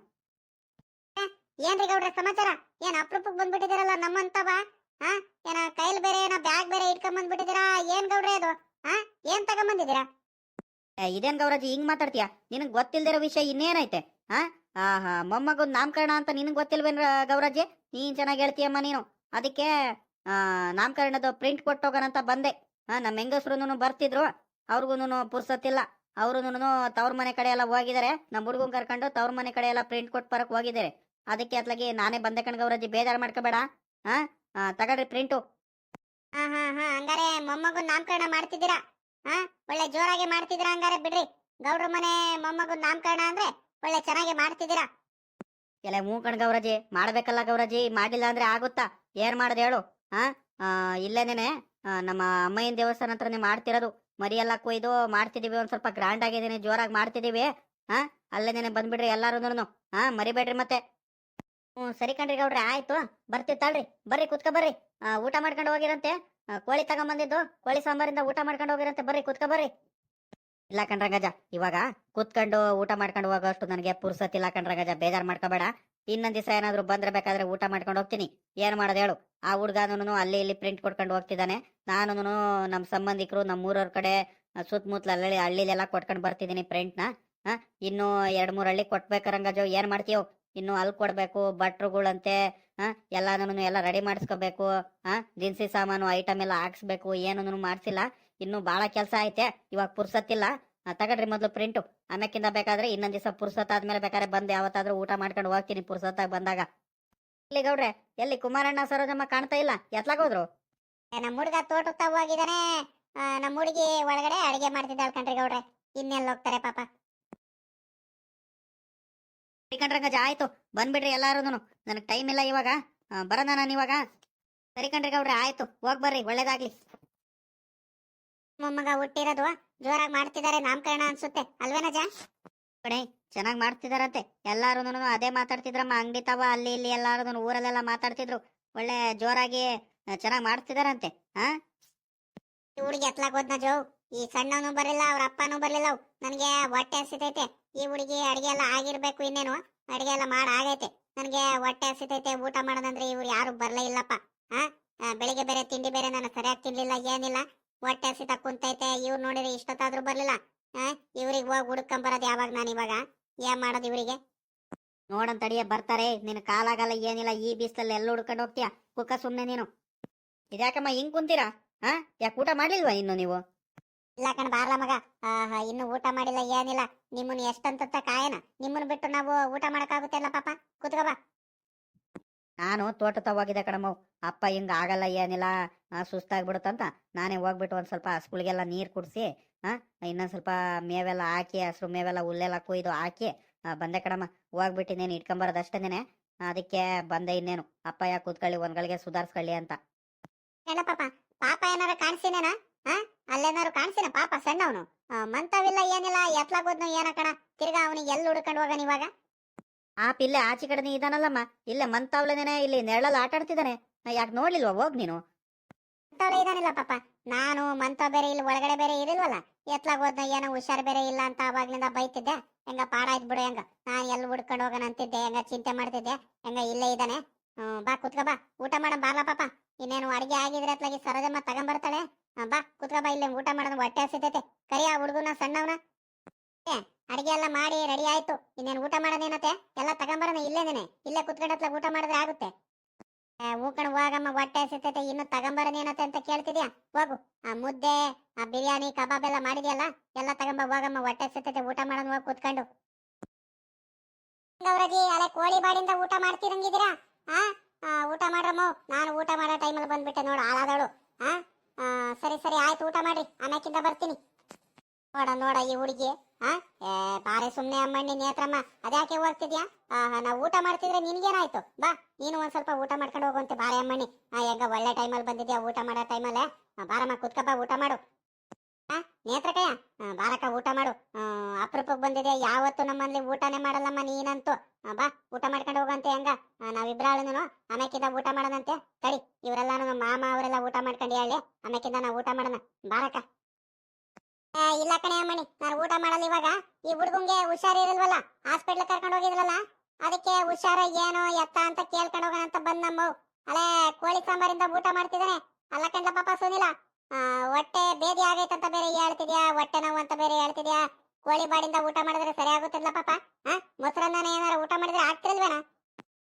ಏನ್ರಿ ಗೌಡ್ರ ಸಮಾಚಾರ? ಏನ್ ಅಪ್ರೂಪಕ್ ಬಂದ್ಬಿಟ್ಟಿದಾರಲ್ಲ ನಮ್ಮಂತವ? ಹಾ ಏನ ಕೈಲಿ ಬೇರೆ ಏನೋ ಬ್ಯಾಗ್ ಬೇರೆ ಇಟ್ಕೊಂಡ್ ಬಂದ್ಬಿಟ್ಟಿದಿರಾ ಏನ್ ಗೌಡ್ರೆ ಅದು? ಹಾ ಏನ್ ತಗೊಂಬಂದಿದ್ದೀರಾ? ಬಂದಿದಿರಾ ಇದೇನ್ ಗೌರಜಿ ಹಿಂಗ್ ಮಾತಾಡ್ತೀಯ? ನಿನಗ್ ಗೊತ್ತಿಲ್ದಿರೋ ವಿಷಯ ಇನ್ನೇನೈತೆ? ಹಾ ಆಹಾ ಮೊಮ್ಮಗನ್ ನಾಮಕರಣ ಅಂತ ನಿನಗ್ ಗೊತ್ತಿಲ್ವೇನ್ ಗೌರಾಜಿ ಗೌರಜ್ಜಿ ನೀನ್ ಚೆನ್ನಾಗಿ ಹೇಳ್ತೀಯಮ್ಮ ನೀನು. ಅದಕ್ಕೆ ಆ ನಾಮಕರಣದ ಪ್ರಿಂಟ್ ಕೊಟ್ಟೋಗೋಣಂತ ಬಂದೆ. ಹಾ ನಮ್ಮ ಹೆಂಗಸ್ರುನು ಬರ್ತಿದ್ರು. ಅವ್ರಿಗೂನು ಪುರ್ಸತ್ತಿಲ್ಲ. ಅವ್ರುನು ತವ್ರ ಮನೆ ಕಡೆ ಎಲ್ಲ ಹೋಗಿದ್ದಾರೆ. ನಮ್ಮ ಹುಡುಗನ್ ಕರ್ಕೊಂಡು ತವ್ರ ಮನೆ ಕಡೆ ಎಲ್ಲ ಪ್ರಿಂಟ್ ಕೊಟ್ಟು ಬರಕ್ ಹೋಗಿದ್ದಾರೆ. ಅದಕ್ಕೆ ಅತ್ಲಾಗಿ ನಾನೇ ಬಂದೆ ಕಣ್ ಗೌರಜ್ಜಿ ಬೇಜಾರ್ ಮಾಡ್ಕೋಬೇಡ. ಹಾ ತಗಡ್ರಿ ಪ್ರಿಂಟು ಹಾ ಹಾ ಹಾ ಹಂಗಾರೆ ಮೊಮ್ಮಗು ನಾಮಕರಣ ಮಾಡ್ತಿದ್ದೀರಾ? ಹಾ ಒಳ್ಳೆ ಜೋರಾಗಿ ಮಾಡ್ತಿದ್ದೀರಾ ಹಂಗಾರೆ ಬಿಡ್ರಿ. ಗೌಡ್ರ ಮನೆ ಮೊಮ್ಮಗು ನಾಮಕರಣ ಅಂದ್ರೆ ಒಳ್ಳೆ ಚೆನ್ನಾಗಿ ಮಾಡ್ತಿದ್ದೀರಾ? ಎಲ್ಲ ಹ್ಞೂ ಕಣ್ ಗೌರಜಿ ಮಾಡ್ಬೇಕಲ್ಲ ಗೌರಜಿ ಮಾಡಿಲ್ಲ ಅಂದ್ರೆ ಆಗುತ್ತಾ? ಏನ್ ಮಾಡ್ದೆ ಹೇಳು. ಹಾ ಇಲ್ಲೇನೇನೆ ನಮ್ಮ ಅಮ್ಮಯ್ಯನ ದೇವಸ್ಥಾನ ಹತ್ರನೇ ಮಾಡ್ತಿರೋದು. ಮರಿ ಎಲ್ಲ ಕೊಯ್ದು ಮಾಡ್ತಿದೀವಿ, ಒಂದ್ ಸ್ವಲ್ಪ ಗ್ರ್ಯಾಂಡ್ ಆಗಿದ್ದೀನಿ, ಜೋರಾಗಿ ಮಾಡ್ತಿದೀವಿ. ಹಾ ಅಲ್ಲೇನೆ ಬಂದ್ಬಿಡ್ರಿ ಎಲ್ಲಾರು ಹಾ, ಮರಿಬೇಡ್ರಿ ಮತ್ತೆ. ಹ್ಮ್ ಸರಿ ಕಣ್ರಿ ಗೌಡ್ರಿ, ಆಯ್ತು. ಬರ್ತೀವಿ ತಳ್ರಿ. ಬರ್ರಿ, ಕುತ್ಕೊ ಬರ್ರಿ. ಊಟ ಮಾಡ್ಕೊಂಡು ಹೋಗಿರಂತೆ. ಕೋಳಿ ತಗೊಂಬಂದಿದ್ದು. ಕೋಳಿ ಸಾಂಬಾರಿಂದ ಊಟ ಮಾಡ್ಕೊಂಡು ಹೋಗಿರಂತೆ. ಬರ್ರಿ, ಕುತ್ಕೊ ಬರ್ರಿ. ಇಲ್ಲ ಕಣ್ರಂಗಜ ಇವಾಗ ಕುತ್ಕೊಂಡು ಊಟ ಮಾಡ್ಕೊಂಡು ಹೋಗೋಷ್ಟು ನನಗೆ ಪುರ್ಸತ್ತಿಲ್ಲ ಕಣ್ರಂಗಜ ಬೇಜಾರ್ ಮಾಡ್ಕೋಬೇಡ. ಇನ್ನೊಂದ್ ದಿವಸ ಏನಾದ್ರು ಬಂದ್ರೆ ಬೇಕಾದ್ರೆ ಊಟ ಮಾಡ್ಕೊಂಡು ಹೋಗ್ತೀನಿ. ಏನ್ ಮಾಡೋದು ಹೇಳು. ಆ ಹುಡ್ಗಾನು ಅಲ್ಲಿ ಇಲ್ಲಿ ಪ್ರಿಂಟ್ ಕೊಡ್ಕೊಂಡು ಹೋಗ್ತಿದ್ದಾನೆ. ನಾನು ನಮ್ಮ ಸಂಬಂಧಿಕರು ನಮ್ಮ ಊರವ್ರ ಕಡೆ ಸುತ್ತಮುತ್ತಲ ಹಳ್ಳಿ ಹಳ್ಳಿಲೆಲ್ಲ ಕೊಟ್ಕೊಂಡು ಬರ್ತಿದ್ದೀನಿ ಪ್ರಿಂಟ್ನ. ಹಾ, ಇನ್ನು ಎರಡ್ ಮೂರ್ ಹಳ್ಳಿ ರಂಗಜೋ, ಏನ್ ಮಾಡ್ತೀಯೋ? ಇನ್ನು ಅಲ್ಲಿ ಕೊಡ್ಬೇಕು, ಭಟ್ರುಗಳಂತೆ, ಹಾ ಎಲ್ಲಾನು ಎಲ್ಲ ರೆಡಿ ಮಾಡಿಸ್ಕೋಬೇಕು, ಹಾ, ದಿನಸಿ ಸಾಮಾನು ಐಟಮ್ ಎಲ್ಲ ಹಾಕ್ಸ್ಬೇಕು ಏನನ್ನು ಮಾಡ್ಸಿಲ್ಲ. ಇನ್ನು ಬಹಳ ಕೆಲಸ ಐತೆ, ಇವಾಗ ಪುರ್ಸತ್ತಿಲ್ಲ. ತಗಡ್ರಿ ಮೊದಲು ಪ್ರಿಂಟು ಆಮ್ಯಾಕಿಂದ ಬೇಕಾದ್ರೆ ಇನ್ನೊಂದ್ ದಿವಸ ಪುರ್ಸತ್ ಆದ್ಮೇಲೆ ಬೇಕಾದ್ರೆ ಬಂದು ಯಾವತ್ತಾದ್ರೂ ಊಟ ಮಾಡ್ಕೊಂಡು ಹೋಗ್ತೀನಿ ಪುರ್ಸತ್ತಾಗಿ ಬಂದಾಗ. ಇಲ್ಲಿ ಗೌಡ್ರೆ ಎಲ್ಲಿ ಕುಮಾರಣ್ಣ ಸರೋಜಮ್ಮ ಕಾಣ್ತಾ ಇಲ್ಲ? ಎತ್ಲಾಗ ಹೋದ್ರು? ನಮ್ಮ ಹುಡುಗ ತೋಟಕ್ಕೆ ಹೋಗಿದಾನೆ. ನಮ್ಮ ಹುಡುಗಿ ಒಳಗಡೆ ಅಡಿಗೆ ಮಾಡ್ತಿದ್ದಾಳೆ ಕಣ್ರಿ ಗೌಡ್ರೆ. ಇನ್ನೆಲ್ಲ ಹೋಗ್ತಾರೆ ಪಾಪ? ಕಣ್ರಂಗಜ ಆಯ್ತು. ಬಂದ್ಬಿಡ್ರಿ ಎಲ್ಲಾರು ನನಗೆ ಟೈಮ್ ಇಲ್ಲ ಇವಾಗ. ಬರೋಣ ನಾನು ಇವಾಗ? ಸರಿ ಕಣ್ರಿ ಗೌಡ್ರೆ ಆಯ್ತು. ಹೋಗ್ಬರ್ರಿ ಒಳ್ಳೇದಾಗ್ಲಿ. ಮೊಮ್ಮಗ ಹುಟ್ಟಿರೋದು ಜೋರಾಗಿ ಮಾಡ್ತಿದ್ದಾರೆ ನಾಮಕರಣ ಅನ್ಸುತ್ತೆ. ಅಲ್ವೇನ ಜಾ? ಕಣೆ ಚೆನ್ನಾಗಿ ಮಾಡ್ತಿದಾರಂತೆ. ಎಲ್ಲಾರು ಅದೇ ಮಾತಾಡ್ತಿದ್ರಮ್ಮ. ಅಂಗಡಿ ತವ ಅಲ್ಲಿ ಇಲ್ಲಿ ಎಲ್ಲಾರು ಊರಲ್ಲೆಲ್ಲ ಮಾತಾಡ್ತಿದ್ರು. ಒಳ್ಳೆ ಜೋರಾಗಿ ಚೆನ್ನಾಗಿ ಮಾಡ್ತಿದಾರಂತೆ ಹಾ ಈ ಹುಡುಗಿ ಎತ್ಲಾಕ್ ಹೋದ್ನ ಜೋ ಈ ಸಣ್ಣವನು ಬರಲಿಲ್ಲ ಅವ್ರ ಅಪ್ಪನೂ ಬರಲಿಲ್ಲ ನನಗೆ ಹೊಟ್ಟೆ ಹಸಿತೈತೆ. ಈ ಹುಡುಗಿ ಅಡಿಗೆ ಎಲ್ಲ ಆಗಿರ್ಬೇಕು ಇನ್ನೇನು ಅಡಿಗೆ ಎಲ್ಲ ಮಾಡ ಆಗೈತೆ. ನನಗೆ ಹೊಟ್ಟೆ ಹಸಿತೈತೆ ಊಟ ಮಾಡೋದಂದ್ರೆ ಇವ್ರು ಯಾರು ಬರಲೇ ಇಲ್ಲಪ್ಪ ಹಾ ಆ, ಬೆಳಿಗ್ಗೆ ಬೇರೆ ತಿಂಡಿ ಬೇರೆ ನಾನು ಸರಿಯಾಗಿ ತಿನ್ಲಿಲ್ಲ ಏನಿಲ್ಲ. ಹೊಟ್ಟೆ ಹಸಿತ ಕುಂತೈತೆ, ಇವ್ರು ನೋಡಿದ್ರೆ ಇಷ್ಟೊತ್ತಾದ್ರೂ ಬರ್ಲಿಲ್ಲ. ಇವ್ರಿಗೆ ಹೋಗಿ ಹುಡುಕೊಂಬರೋದು ಯಾವಾಗ ನಾನು ಇವಾಗ? ಏನ್ ಮಾಡೋದು ಇವರಿಗೆ? ನೋಡನ್ ತಡಿಯ ಬರ್ತಾರೆ, ನಿನ್ ಕಾಲಾಗಲ್ಲ, ಏನಿಲ್ಲ, ಈ ಬಿಸಿಲಲ್ಲಿ ಎಲ್ಲ ಹುಡ್ಕೊಂಡು ಹೋಗ್ತೀಯ? ಕುಕ್ಕ ಸುಮ್ನೆ ನೀನು. ಇದ್ಯಾಕಮ್ಮ ಹಿಂಗ್ ಕುಂತೀರಾ? ಹಾ ಯಾಕೆ ಊಟ ಮಾಡಿಲ್ವಾ ಇನ್ನು ನೀವು? ಇಲ್ಲ ಕಣ, ಬಾರ್ಲ ಮಗ. ಆಹಾ, ಇನ್ನು ಊಟ ಮಾಡಿಲ್ಲ, ಏನಿಲ್ಲ. ನಿಮ್ಮನ್ನ ಎಷ್ಟಂತ ಕಾಯನ? ನಿಮ್ಮನ್ನ ಬಿಟ್ಟು ನಾವು ಊಟ ಮಾಡಕ್ಕಾಗುತ್ತಿಲ್ಲ ಪಾಪ? ಕುತ್ಕೋ ಬಾ. ನಾನು ತೋಟ ಹೋಗಿದ್ದೆ ಕಣಮ್ಮ. ಅಪ್ಪ ಹಿಂಗ ಆಗಲ್ಲ, ಏನಿಲ್ಲ ಸುಸ್ತಾಗ್ಬಿಡುತ್ತಂತ. ನಾನೇ ಹೋಗ್ಬಿಟ್ಟು ಒಂದ್ ಸ್ವಲ್ಪ ಹಸುಗಳಿಗೆಲ್ಲ ನೀರ್ ಕುಡ್ಸಿ, ಆ, ಇನ್ನೊಂದ್ ಸ್ವಲ್ಪ ಮೇವೆಲ್ಲ ಹಾಕಿ, ಹಸಿರು ಮೇವೆಲ್ಲ ಹುಲ್ಲೆಲ್ಲ ಕುಯ್ದು ಹಾಕಿ ಬಂದೆ ಕಣಮ್ಮ. ಹೋಗ್ಬಿಟ್ಟು ಇನ್ನೇನು ಇಟ್ಕೊಂಬರೋದಷ್ಟೇನೆ ಅದಕ್ಕೆ ಬಂದೆ ಇನ್ನೇನು. ಅಪ್ಪ ಯಾಕೆ ಕೂತ್ಕೊಳ್ಳಿ ಒಂದ್ಗಳಿಗೆ ಸುಧಾರ್ಸ್ಕೊಳ್ಳಿ ಅಂತ. ಏನ ಪಾಪ ಪಾಪ ಏನಾರ ಕಾಣಿಸಿನೇನ? ಹಾ ಅಲ್ಲೇನಾರು ಕಾಣಿಸಿನ ಪಾಪ ಸಣ್ಣವನು? ಮಂತವಿಲ್ಲ, ಏನಿಲ್ಲ, ಎತ್ಲಾಗೋದ್ನು ಏನ ಕಣ. ತಿರ್ಗಾ ಅವನಿಗೆ ಎಲ್ಲಿ ಹುಡ್ಕೊಂಡು ಹೋಗನ ಇವಾಗ ಆ ಪಿಲ್ಲೆ ಆಚೆ ಕಡೆ ಇದಾನಲ್ಲಮ್ಮ. ಇಲ್ಲೇ ಮಂತಾವ್ಲೇನೆ ಇಲ್ಲಿ ನೆರಳಲ್ಲಿ ಆಟ ಆಡ್ತಿದ್ದಾನೆ. ಯಾಕೆ ನೋಡ್ಲಿಲ್ವಾ? ಹೋಗ್ ನೀನು. ಇದಾನಿಲ್ಲ ಪಾಪ. ನಾನು ಮಂತ ಬೇರೆ ಇಲ್ಲಿ ಒಳಗಡೆ ಬೇರೆ ಇರಲ್ವಲ್ಲ ಎತ್ಲಾಗ ಹೋದ್ನ ಏನೋ ಹುಷಾರ್ ಬೇರೆ ಇಲ್ಲ ಅಂತ ಅವಾಗ್ಲಿಂದ ಬೈತಿದ್ದೆ. ಹೆಂಗ ಪಾಡ ಆಯ್ತು ಬಿಡು ಹೆಂಗ. ನಾನು ಎಲ್ಲಿ ಹುಡ್ಕೊಂಡು ಹೋಗೋಣ ಅಂತಿದ್ದೆ, ಹೆಂಗ ಚಿಂತೆ ಮಾಡ್ತಿದ್ದೆ, ಹೆಂಗ ಇಲ್ಲೇ ಇದ್ದಾನೆ. ಬಾ ಕುತ್ಕೋ ಬಾ. ಊಟ ಮಾಡ ಬಾರ್ಲಾ ಪಾಪ. ಇನ್ನೇನು ಅಡಿಗೆ ಆಗಿದ್ರೆ ಅತ್ಲಾಗಿ ಸರೋಜಮ್ಮ ತಗೊಂಬರ್ತಾಳೆ. ಬಾ ಕುತ್ಕೋ ಬಾ. ಇಲ್ಲೇ ಊಟ ಮಾಡೋದು ಹೊಟ್ಟೆ ಹಸಿತೈತೆ. ಕರಿ ಆ ಹುಡುಗನ, ಸಣ್ಣವನ. ಅಡಿಗೆ ಎಲ್ಲ ಮಾಡಿ ರೆಡಿ ಆಯ್ತು. ಇನ್ನೇನು ಊಟ ಮಾಡೋದೇನತ್ತೆ ಎಲ್ಲ ತಗೊಂಬರೋಣ ಇಲ್ಲೇನೇನೆ ಇಲ್ಲೇ ಕುತ್ಕೊಂಡತ್ಲ ಊಟ ಮಾಡಿದ್ರೆ ಆಗುತ್ತೆ. ಊಕಣ್ ಹೋಗಮ್ಮ ಹೊಟ್ಟೆ ಸಿಗ್ತೈತೆ ಇನ್ನು ತಗೊಂಬರೋದೇನತ್ತೆ ಅಂತ ಕೇಳ್ತಿದ್ಯಾ? ಹೋಗು. ಆ ಮುದ್ದೆ ಆ ಬಿರಿಯಾನಿ ಕಬಾಬ್ ಎಲ್ಲ ಮಾಡಿದ್ಯಲ್ಲ? ಎಲ್ಲ ತಗೊಂಬ ಹೋಗಮ್ಮ ಹೊಟ್ಟೆ ಸಿಗ್ತೈತೆ ಊಟ ಮಾಡೋಣ ಹೋಗಿ ಕುತ್ಕೊಂಡು. ಗೌರಜಿ ಅಲೆ ಕೋಳಿ ಬಾಡಿಂದ ಊಟ ಮಾಡ್ತಿರಂಗಿದ್ದೀರಾ? ಆ, ಊಟ ಮಾಡ್ರಮ್ಮ? ನಾನು ಊಟ ಮಾಡೋ ಟೈಮಲ್ಲಿ ಬಂದ್ಬಿಟ್ಟೆ ನೋಡು ಹಾಳಾದಳು ಆ, ಸರಿ ಸರಿ ಆಯ್ತು ಊಟ ಮಾಡ್ರಿ. ಅನ್ನಕ್ಕಿಂತ ಬರ್ತೀನಿ. ನೋಡ ನೋಡ ಈ ಹುಡುಗಿ, ಆ? ಏ, ಬಾರೆ ಸುಮ್ಮನೆ ಅಮ್ಮಣ್ಣಿ ನೇತ್ರಮ್ಮ ಅದ್ಯಾಕೆ ಹೋಗ್ತಿದ್ಯಾ ನಾವು ಊಟ ಮಾಡ್ತಿದ್ರೆ ನಿನ್ಗೇನಾಯ್ತು? ಬಾ, ನೀನು ಒಂದ್ ಸ್ವಲ್ಪ ಊಟ ಮಾಡ್ಕೊಂಡು ಹೋಗುವಂತೆ ಬಾರಿ ಅಮ್ಮಣ್ಣಿ. ಆ, ಹೆಂಗ ಒಳ್ಳೆ ಟೈಮಲ್ಲಿ ಬಂದಿದ್ಯಾ ಊಟ ಮಾಡೋ ಟೈಮಲ್ಲೇ? ಬಾರಮ್ಮ ಕುತ್ಕಪ್ಪ ಊಟ ಮಾಡು. ಆ, ನೇತ್ರಕಯ್ಯ? ಬಾರಕ್ಕ, ಊಟ ಮಾಡು. ಅಪರೂಪಕ್ಕೆ ಬಂದಿದೆ ಯಾವತ್ತು ನಮ್ಮಲ್ಲಿ ಊಟನೇ ಮಾಡಲ್ಲಮ್ಮ ನೀನಂತೂ. ಬಾ, ಊಟ ಮಾಡ್ಕೊಂಡು ಹೋಗಂತೆ ಹೆಂಗ? ನಾವಿಬ್ರಾಳನು ಆಮ್ಯಾಕಿಂದ ಊಟ ಮಾಡೋಣಂತೆ. ತಡಿ, ಇವರೆಲ್ಲಾನು ಮಾಮ ಅವರೆಲ್ಲ ಊಟ ಮಾಡ್ಕೊಂಡು ಹೇಳಿ. ಆಮ್ಯಾಕಿಂದ ನಾವು ಊಟ ಮಾಡೋಣ. ಬಾರಕ್ಕ. ಇಲ್ಲ ಕಣೆ ಅಮ್ಮಣಿ, ನಾನು ಊಟ ಮಾಡಲ್ಲ ಇವಾಗ. ಈ ಹುಡುಗಂಗೆ ಹುಷಾರಿರಲ್ವಲ್ಲ ಹಾಸ್ಪಿಟ್ಲ್ ಕರ್ಕೊಂಡು ಹೋಗಿದ್ರಲ್ಲ ಅದಕ್ಕೆ ಹುಷಾರ ಏನು ಎತ್ತ ಅಂತ ಕೇಳ್ಕೊಂಡು ಹೋಗೋಣ ಅಂತ ಬಂದ್ ನಮ್ಮ ಕೋಳಿ ಸಾಂಬಾರಿಂದ ಊಟ ಮಾಡ್ತಿದ್ದಾನೆ ಅಲ್ಲ ಕಂಡ್ಲ ಪಾಪ ಸುನಿಲ್ಲ ಹೊಟ್ಟೆ ಬೇದಿ ಅಂತ ಬೇರೆ ಹೇಳ್ತಿದ್ಯಾ? ಹೊಟ್ಟೆ ನೋವು ಅಂತ ಬೇರೆ ಹೇಳ್ತಿದ್ಯಾ? ಕೋಳಿ ಬಾಡಿಂದ ಊಟ ಮಾಡಿದ್ರೆ ಸರಿ ಆಗುತ್ತಿಲ್ಲ ಪಾಪ? ಹಾ ಮೊಸರನ್ನ ಏನಾರ ಊಟ ಮಾಡಿದ್ರೆ ಆಗ್ತಿರಲ್ವೇನ?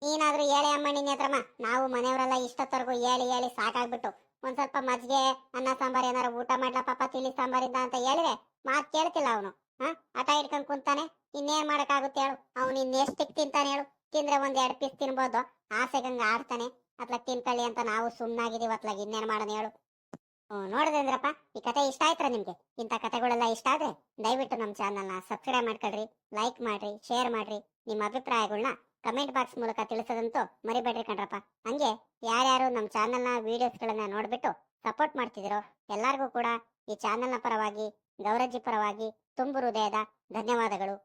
ನೀನಾದ್ರೂ ಹೇಳಿ ಅಮ್ಮ ನಿನ್ನ ಹತ್ರಮ್ಮ. ನಾವು ಮನೆಯವರೆಲ್ಲ ಇಷ್ಟೊತ್ತವರೆಗೂ ಹೇಳಿ ಹೇಳಿ ಸಾಕಾಗ್ಬಿಟ್ಟು. ಒಂದ್ ಸ್ವಲ್ಪ ಮಜ್ಜಿಗೆ, ಅನ್ನ, ಸಾಂಬಾರ್ ಏನಾರ ಊಟ ಮಾಡ್ಲಾ ಪಾಪ ತಿಳಿ ಇದ್ದ ಅಂತ ಹೇಳಿದ್ರೆ ಮಾತ್ ಕೇಳ್ತಿಲ್ಲ ಅವನು. ಹಾ, ಹಠ ಹಿಡ್ಕೊಂಡ್ ಕುಂತಾನೆ. ಇನ್ನೇನ್ ಮಾಡಕ್ಕಾಗುತ್ತೆ ಹೇಳು. ಅವ್ನು ಇನ್ನೆಷ್ಟಕ್ಕೆ ತಿಂತಾನೆ ಹೇಳು. ತಿಂದ್ರೆ ಒಂದ್ ಎರಡ್ ಪೀಸ್ ತಿನ್ಬೋದು. ಆಸೆಗಂಗ ಆಡ್ತಾನೆ. ಅತ್ಲಾಗ ತಿನ್ಕೊಳ್ಳಿ ಅಂತ ನಾವು ಸುಮ್ಮನಾಗಿದೀವಿ ಅತ್ಲಾಗ ಇನ್ನೇನ್ ಮಾಡೋಣ ಹೇಳು. ಹ್ಞೂ ನೋಡಿದ್ರಪ್ಪ ಈ ಕತೆ ಇಷ್ಟ ಆಯ್ತ್ರ ನಿಮ್ಗೆ? ಇಂಥ ಕತೆಗಳೆಲ್ಲ ಇಷ್ಟ ಆದ್ರೆ ದಯವಿಟ್ಟು ನಮ್ಮ ಚಾನಲ್ನ ಸಬ್ಸ್ಕ್ರೈಬ್ ಮಾಡ್ಕೊಳ್ರಿ ಲೈಕ್ ಮಾಡ್ರಿ ಶೇರ್ ಮಾಡ್ರಿ. ನಿಮ್ಮ ಅಭಿಪ್ರಾಯಗಳನ್ನ ಕಮೆಂಟ್ ಬಾಕ್ಸ್ ಮೂಲಕ ತಿಳಿಸೋದಂತೂ ಮರಿಬೇಡ್ರಿ ಕಣ್ರಪ್ಪ. ಹಂಗೆ ಯಾರ್ಯಾರು ನಮ್ಮ ಚಾನಲ್ನ ವೀಡಿಯೋಸ್ಗಳನ್ನ ನೋಡ್ಬಿಟ್ಟು ಸಪೋರ್ಟ್ ಮಾಡ್ತಿದ್ದೀರೋ ಎಲ್ಲರಿಗೂ ಕೂಡ ಈ ಚಾನಲ್ನ ಪರವಾಗಿ ಗೌರಜ್ಜಿ ಪರವಾಗಿ ತುಂಬು ಹೃದಯದ ಧನ್ಯವಾದಗಳು.